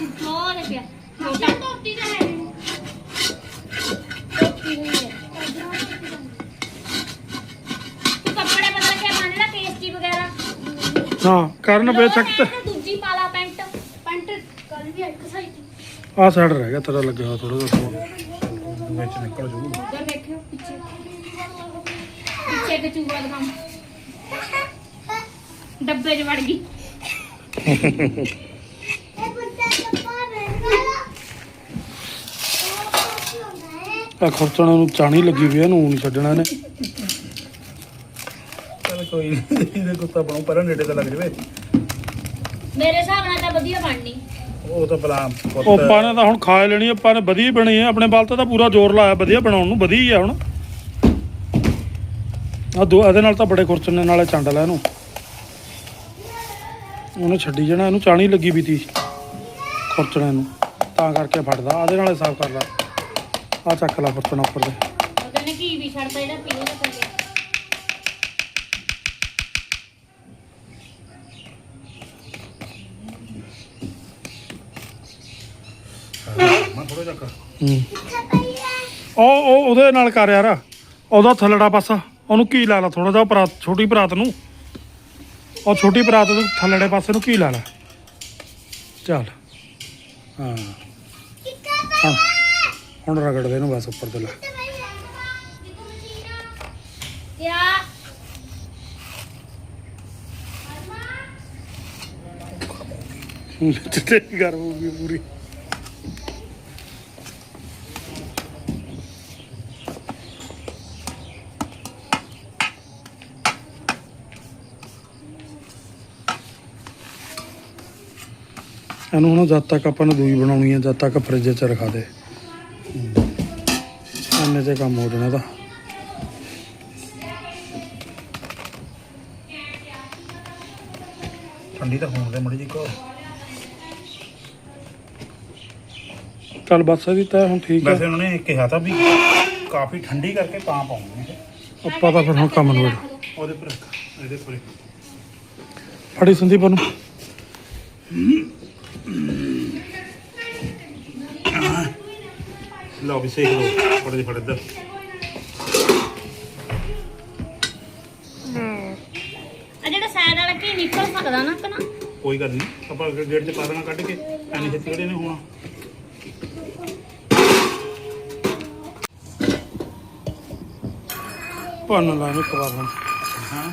Speaker 3: ਨਾਲ ਪਿਆ ਛੋਟਾ ਟੋਟੀ ਦਾ ਹੈ ਟੋਟੀ ਹੋਈ ਹੈ ਤੂੰ ਕੱਪੜੇ ਬਦਲ ਕੇ ਮੰਨ ਲੈ ਕੇਸਟੀ ਵਗੈਰਾ
Speaker 2: ਹਾਂ ਕਰਨ ਬੇਸ਼ੱਕ ਤੇ
Speaker 3: ਦੂਜੀ ਪਾਲਾ ਪੈਂਟ ਪੈਂਟ ਕੱਲ ਵੀ ਇੱਕ ਸਾਈਡ
Speaker 2: ਆਹ ਸਾਈਡ ਰਹਿ ਗਿਆ, ਤੇਰਾ ਲੱਗਿਆ ਥੋੜਾ ਜਿਹਾ
Speaker 1: ਵਿੱਚ ਨਿਕਲ ਜੂ
Speaker 3: ਉਧਰ ਦੇਖਿਓ ਪਿੱਛੇ ਪਿੱਛੇ ਤੇ ਚੂਹਾ ਦਿਖਾਉਂ ਡੱਬੇ 'ਚ ਵੜ ਗਈ।
Speaker 2: ਆ ਖੁਰਚਣਾ ਨੂੰ ਚਾਣੀ ਲੱਗੀ ਹੋਈ ਹੈ ਇਹਨੂੰ ਨਹੀਂ ਛੱਡਣਾ ਇਹਨੇ।
Speaker 1: ਚੱਲ ਕੋਈ ਨਹੀਂ ਇਹਦੇ ਕੁੱਤਾ ਬਣੂ ਪਰ ਨੇੜੇ ਤਾਂ ਲੱਗ ਜਵੇ।
Speaker 3: ਮੇਰੇ ਹਿਸਾਬ ਨਾਲ ਤਾਂ ਵਧੀਆ ਬਣਨੀ।
Speaker 1: ਉਹ ਤਾਂ ਬਲਾ
Speaker 2: ਉਹ ਨੇ ਤਾਂ ਹੁਣ ਖਾ ਹੀ ਲੈਣੀ ਆਪਾਂ ਨੇ ਵਧੀਆ ਬਣੀ ਹੈ ਆਪਣੇ ਬਲ ਤੇ ਤਾਂ ਪੂਰਾ ਜ਼ੋਰ ਲਾਇਆ ਵਧੀਆ ਬਣਾਉਣ ਨੂੰ ਵਧੀਆ ਹੀ ਆ ਹੁਣ। ਆ ਦੋ ਇਹਦੇ ਨਾਲ ਤਾਂ ਬੜੇ ਖੁਰਚਣੇ ਨਾਲੇ ਚੰਡ ਲੈ ਇਹਨੂੰ। ਉਹਨੇ ਛੱਡੀ ਜਾਣਾ ਇਹਨੂੰ ਚਾਣੀ ਲੱਗੀ ਵੀ ਤੀ। ਖੁਰਚਣੇ ਨੂੰ। ਤਾਂ ਕਰਕੇ ਫੜਦਾ ਇਹਦੇ ਨਾਲੇ ਸਾਫ਼ ਕਰ ਲਾ। ਆ ਚੱਕ ਲਾ ਖੁਰਚਣਾ ਉੱਪਰ ਦੇ।
Speaker 3: ਉਹ ਕਹਿੰਦੇ ਕੀ ਵੀ ਛੱਡਦਾ ਇਹਦਾ ਪੀਓ ਦਾ ਥੱਲੇ।
Speaker 1: ਮੈਂ ਥੋੜਾ ਜਿਹਾ ਕਰ
Speaker 2: ਹੂੰ। ਉਹ ਉਹ ਉਹਦੇ ਨਾਲ ਕਰ ਯਾਰ। ਉਹਦਾ ਥੱਲੜਾ ਪਾਸਾ। ਉਹਨੂੰ ਕੀ ਲਾ ਲਾ ਥੋੜਾ ਜਿਹਾ ਪਰਾਤ ਛੋਟੀ ਪਰਾਤ ਨੂੰ। ਉਹ ਛੋਟੀ ਪਰਾਤ ਨੂੰ ਥੱਲੜੇ ਪਾਸੇ ਨੂੰ ਕੀ ਲਾ ਲਾ। ਚੱਲ। ਹਾਂ। ਹਾਂ। ਹੁਣ ਰਗੜਦੇ ਇਹਨੂੰ ਬਸ ਉੱਪਰ ਤੇ ਲਾ।
Speaker 3: ਕਿਆ
Speaker 2: ਗਰਮ ਹੋ ਗਈ ਪੂਰੀ। ਇਹਨੂੰ ਹੁਣ ਜਦ ਤੱਕ ਆਪਾਂ ਨੇ ਦੂਈ ਬਣਾਉਣੀ ਹੈ ਜਦ ਤੱਕ ਫ੍ਰਿਜ 'ਚ ਰਖਾ ਦੇ। ਤੇ ਕੰਮ ਹੋ ਜਾਣਾ ਦਾ
Speaker 1: ਠੰਡੀ ਤਾਂ ਹੋਣ ਦੇ ਮੜੀ ਜੀ ਕੋ
Speaker 2: ਚੱਲ ਬਸ ਇਹਦੀ ਤਾਂ ਹੁਣ ਠੀਕ
Speaker 1: ਵੈਸੇ
Speaker 2: ਹੈ
Speaker 1: ਉਹਨਾਂ ਨੇ ਕਿਹਾ ਤਾਂ ਵੀ ਕਾਫੀ ਠੰਡੀ ਕਰਕੇ ਤਾਂ ਪਾਉਂਗੇ
Speaker 2: ਆਪਾਂ ਤਾਂ ਫਿਰ ਹੁਣ ਕੰਮ ਨੂੰ
Speaker 1: ਉਹਦੇ ਪਰ ਇਹਦੇ ਪਰ
Speaker 2: ਫੜੀ ਸੰਦੀਪ ਨੂੰ
Speaker 1: ਲਓ ਵੀ ਸੇਕ ਲਓ ਫੜ ਦੇ ਫੜ ਇੱਧਰ।
Speaker 3: ਆ ਜਿਹੜਾ ਸਾਈਡ ਵਾਲਾ ਕੀ ਨਿਕਲ ਸਕਦਾ ਨਾ ਕਨਾ
Speaker 1: ਕੋਈ ਗੱਲ ਨਹੀਂ ਆਪਾਂ ਗੇਟ 'ਚ ਪਾ ਦੇਣਾ ਕੱਢ ਕੇ ਐਨੀ ਛੇਤੀ ਕਿਹੜੇ ਨੇ ਹੋਣਾ।
Speaker 2: ਭੰਨ ਲਾ ਨੂੰ ਕਰਾ ਹੁਣ।
Speaker 1: ਹਾਂ।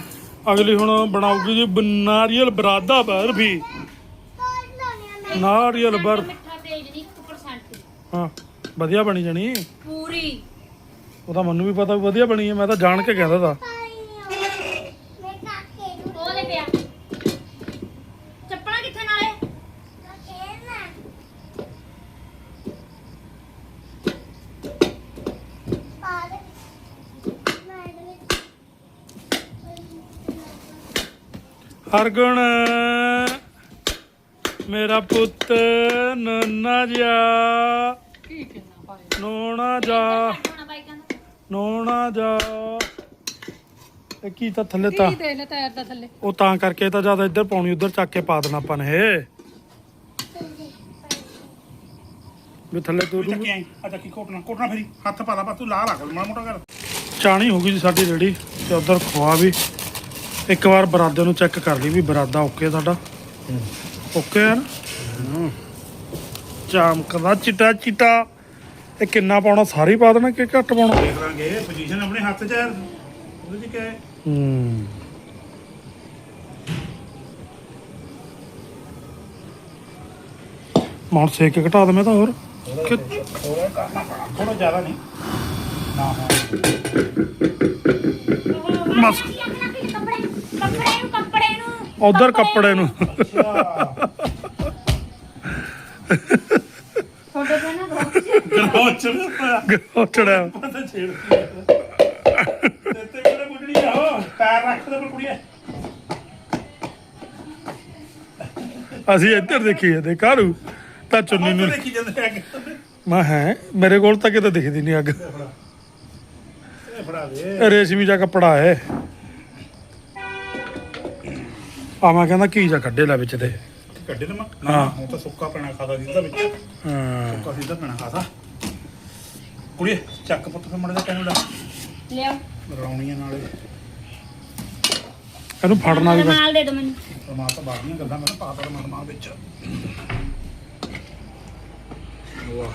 Speaker 2: ਅਗਲੀ ਹੁਣ ਬਣਾਉਗੀ ਜੀ ਨਾਰੀਅਲ ਬਰਾਦਾ ਬਰਫੀ। ਨਾਰੀਅਲ ਬਰਫ
Speaker 3: ਮਿੱਠਾ ਤੇਜ਼ ਨਹੀਂ 1%
Speaker 2: ਹਾਂ। ਵਧੀਆ ਬਣੀ ਜਾਣੀ।
Speaker 3: ਪੂਰੀ।
Speaker 2: ਉਹ ਤਾਂ ਮੈਨੂੰ ਵੀ ਪਤਾ ਵੀ ਵਧੀਆ ਬਣੀ ਹੈ ਮੈਂ ਤਾਂ ਜਾਣ ਕੇ ਕਹਿੰਦਾ ਤਾ।
Speaker 3: ਉਹਦੇ ਪਿਆ। ਚੱਪਲਾਂ ਕਿੱਥੇ ਨਾਲੇ?
Speaker 2: ਹਰਗੁਣ ਮੇਰਾ ਪੁੱਤ ਨੰਨਾ ਜਾ
Speaker 4: ਕੀ ਕਿੰਨਾ ਪਾਇਆ
Speaker 2: ਨੋਣਾ ਜਾ। ਨੋਣਾ ਜਾ। ਇਹ ਕੀ ਤਾਂ ਥੱਲੇ ਤਾਂ
Speaker 4: ਕੀ ਦੇ ਲੈ ਟਾਇਰ ਦਾ ਥੱਲੇ?
Speaker 2: ਉਹ ਤਾਂ ਕਰਕੇ ਤਾਂ ਜਦ ਇੱਧਰ ਪਾਉਣੀ ਉੱਧਰ ਚੱਕ ਕੇ ਪਾ ਦੇਣਾ ਆਪਾਂ ਨੇ ਇਹ ਵੀ ਥੱਲੇ ਤੂੰ
Speaker 1: ਚੱਕੀ ਆਈ। ਆ ਚੱਕੀ ਕੋਟਣਾ ਕੋਟਣਾ ਫੇਰੀ ਹੱਥ ਪਾ ਲਾ ਬਸ ਤੂੰ ਲਾ ਰੱਖ ਮਾੜਾ ਮੋਟਾ ਕਰ।
Speaker 2: ਚਾਣੀ ਹੋ ਗਈ ਜੀ ਸਾਡੀ ਰੈਡੀ ਤੇ ਉਧਰ ਖਵਾ ਵੀ। ਇੱਕ ਵਾਰ ਬਰਾਦੇ ਨੂੰ ਚੈੱਕ ਕਰ ਲਈ ਵੀ ਬਰਾਦਾ ਓਕੇ ਸਾਡਾ। ਓਕੇ ਯਾਰ ਚਮਕਦਾ ਚਿੱਟਾ ਚਿੱਟਾ ਇਹ ਕਿੰਨਾ ਪਾਉਣਾ ਸਾਰੀ ਪਾ ਦੇਣਾ ਕਿ ਘੱਟ ਪਾਉਣਾ?
Speaker 1: ਦੇਖ ਲਾਂਗੇ ਪੋਜੀਸ਼ਨ ਆਪਣੇ ਹੱਥ 'ਚ ਹੈ। ਉਹਦੇ 'ਚ ਕਿਆ ਹੈ?
Speaker 2: ਹੂੰ। ਮੌਣ ਸੇਕ ਘਟਾ ਦਵੇਂ ਤਾਂ ਹੋਰ। ਕਿ
Speaker 1: ਥੋੜਾ ਕਰਨਾ ਪੈਣਾ ਥੋੜਾ ਜ਼ਿਆਦਾ ਨਹੀਂ। ਨਾ ਹਾਂ
Speaker 2: ਬਸ।
Speaker 3: ਕੱਪੜੇ ਕੱਪੜੇ ਨੂੰ। ਕੱਪੜੇ ਨੂੰ
Speaker 2: ਉਧਰ ਕੱਪੜੇ ਨਾ
Speaker 3: ਬਹੁਤ
Speaker 1: ਗਰੋਚ ਪਿਆ
Speaker 2: ਉਛੜਿਆ
Speaker 1: ਪਤਾ ਛੇੜ ਤੇ ਤੇ ਕਿਹੜੇ ਮੁੰਡੜੀ ਜਾਓ ਪੈਰ ਰੱਖ ਦੇ ਕੁੜੀਏ
Speaker 2: ਅਸੀਂ ਇੱਧਰ ਦੇਖੀਏ ਦੇ ਕਾਰੂ ਤਾਂ ਚੁੰਨੀ ਨੂੰ
Speaker 1: ਦੇਖੀ ਜਾਂਦੇ ਅੱਗੇ।
Speaker 2: ਮੈਂ ਹੈ? ਮੇਰੇ ਕੋਲ ਤਾਂ ਕਿਤੇ ਦਿਖਦੀ ਨਹੀਂ ਅੱਗ।
Speaker 1: ਦੇ
Speaker 2: ਰੇਸ਼ਮੀ ਜਿਹਾ ਕੱਪੜਾ ਹੈ। ਆ ਮੈਂ ਕਹਿੰਦਾ ਕੀ ਜਾ ਕੱਢੇ ਲੈ ਵਿੱਚ ਤੇ।
Speaker 1: ਕੱਢੇ ਨਾ ਨਾ
Speaker 2: ਹਾਂ।
Speaker 1: ਹੁਣ ਤਾਂ ਸੁੱਕਾ ਪੈਣਾ ਖਾਦਾ ਜਿੱਦਾਂ ਵਿੱਚ।
Speaker 2: ਹਾਂ।
Speaker 1: ਸੁੱਕਾ ਸਿੱਧਾ ਪੈਣਾ ਖਾਦਾ। ਕੁੜੀਏ ਚੱਕ ਪੁੱਤ ਫੇ ਮੜਾ ਟੈਨੂੰ ਲਾ।
Speaker 3: ਲਿਆਓ।
Speaker 1: ਰੌਣੀਆਂ ਨਾਲੇ।
Speaker 2: ਇਹਨੂੰ ਫੜਨਾ ਵੀ ਬਸ
Speaker 3: ਨਾਲ ਦੇ ਦੋ ਮੈਨੂੰ।
Speaker 1: ਤਾਂ ਬਾਦੀਆਂ ਗੱਲਾਂ ਮੈਂ ਪਾ ਤਾ ਮਾਲ ਵਿੱਚ। ਵਾਹ।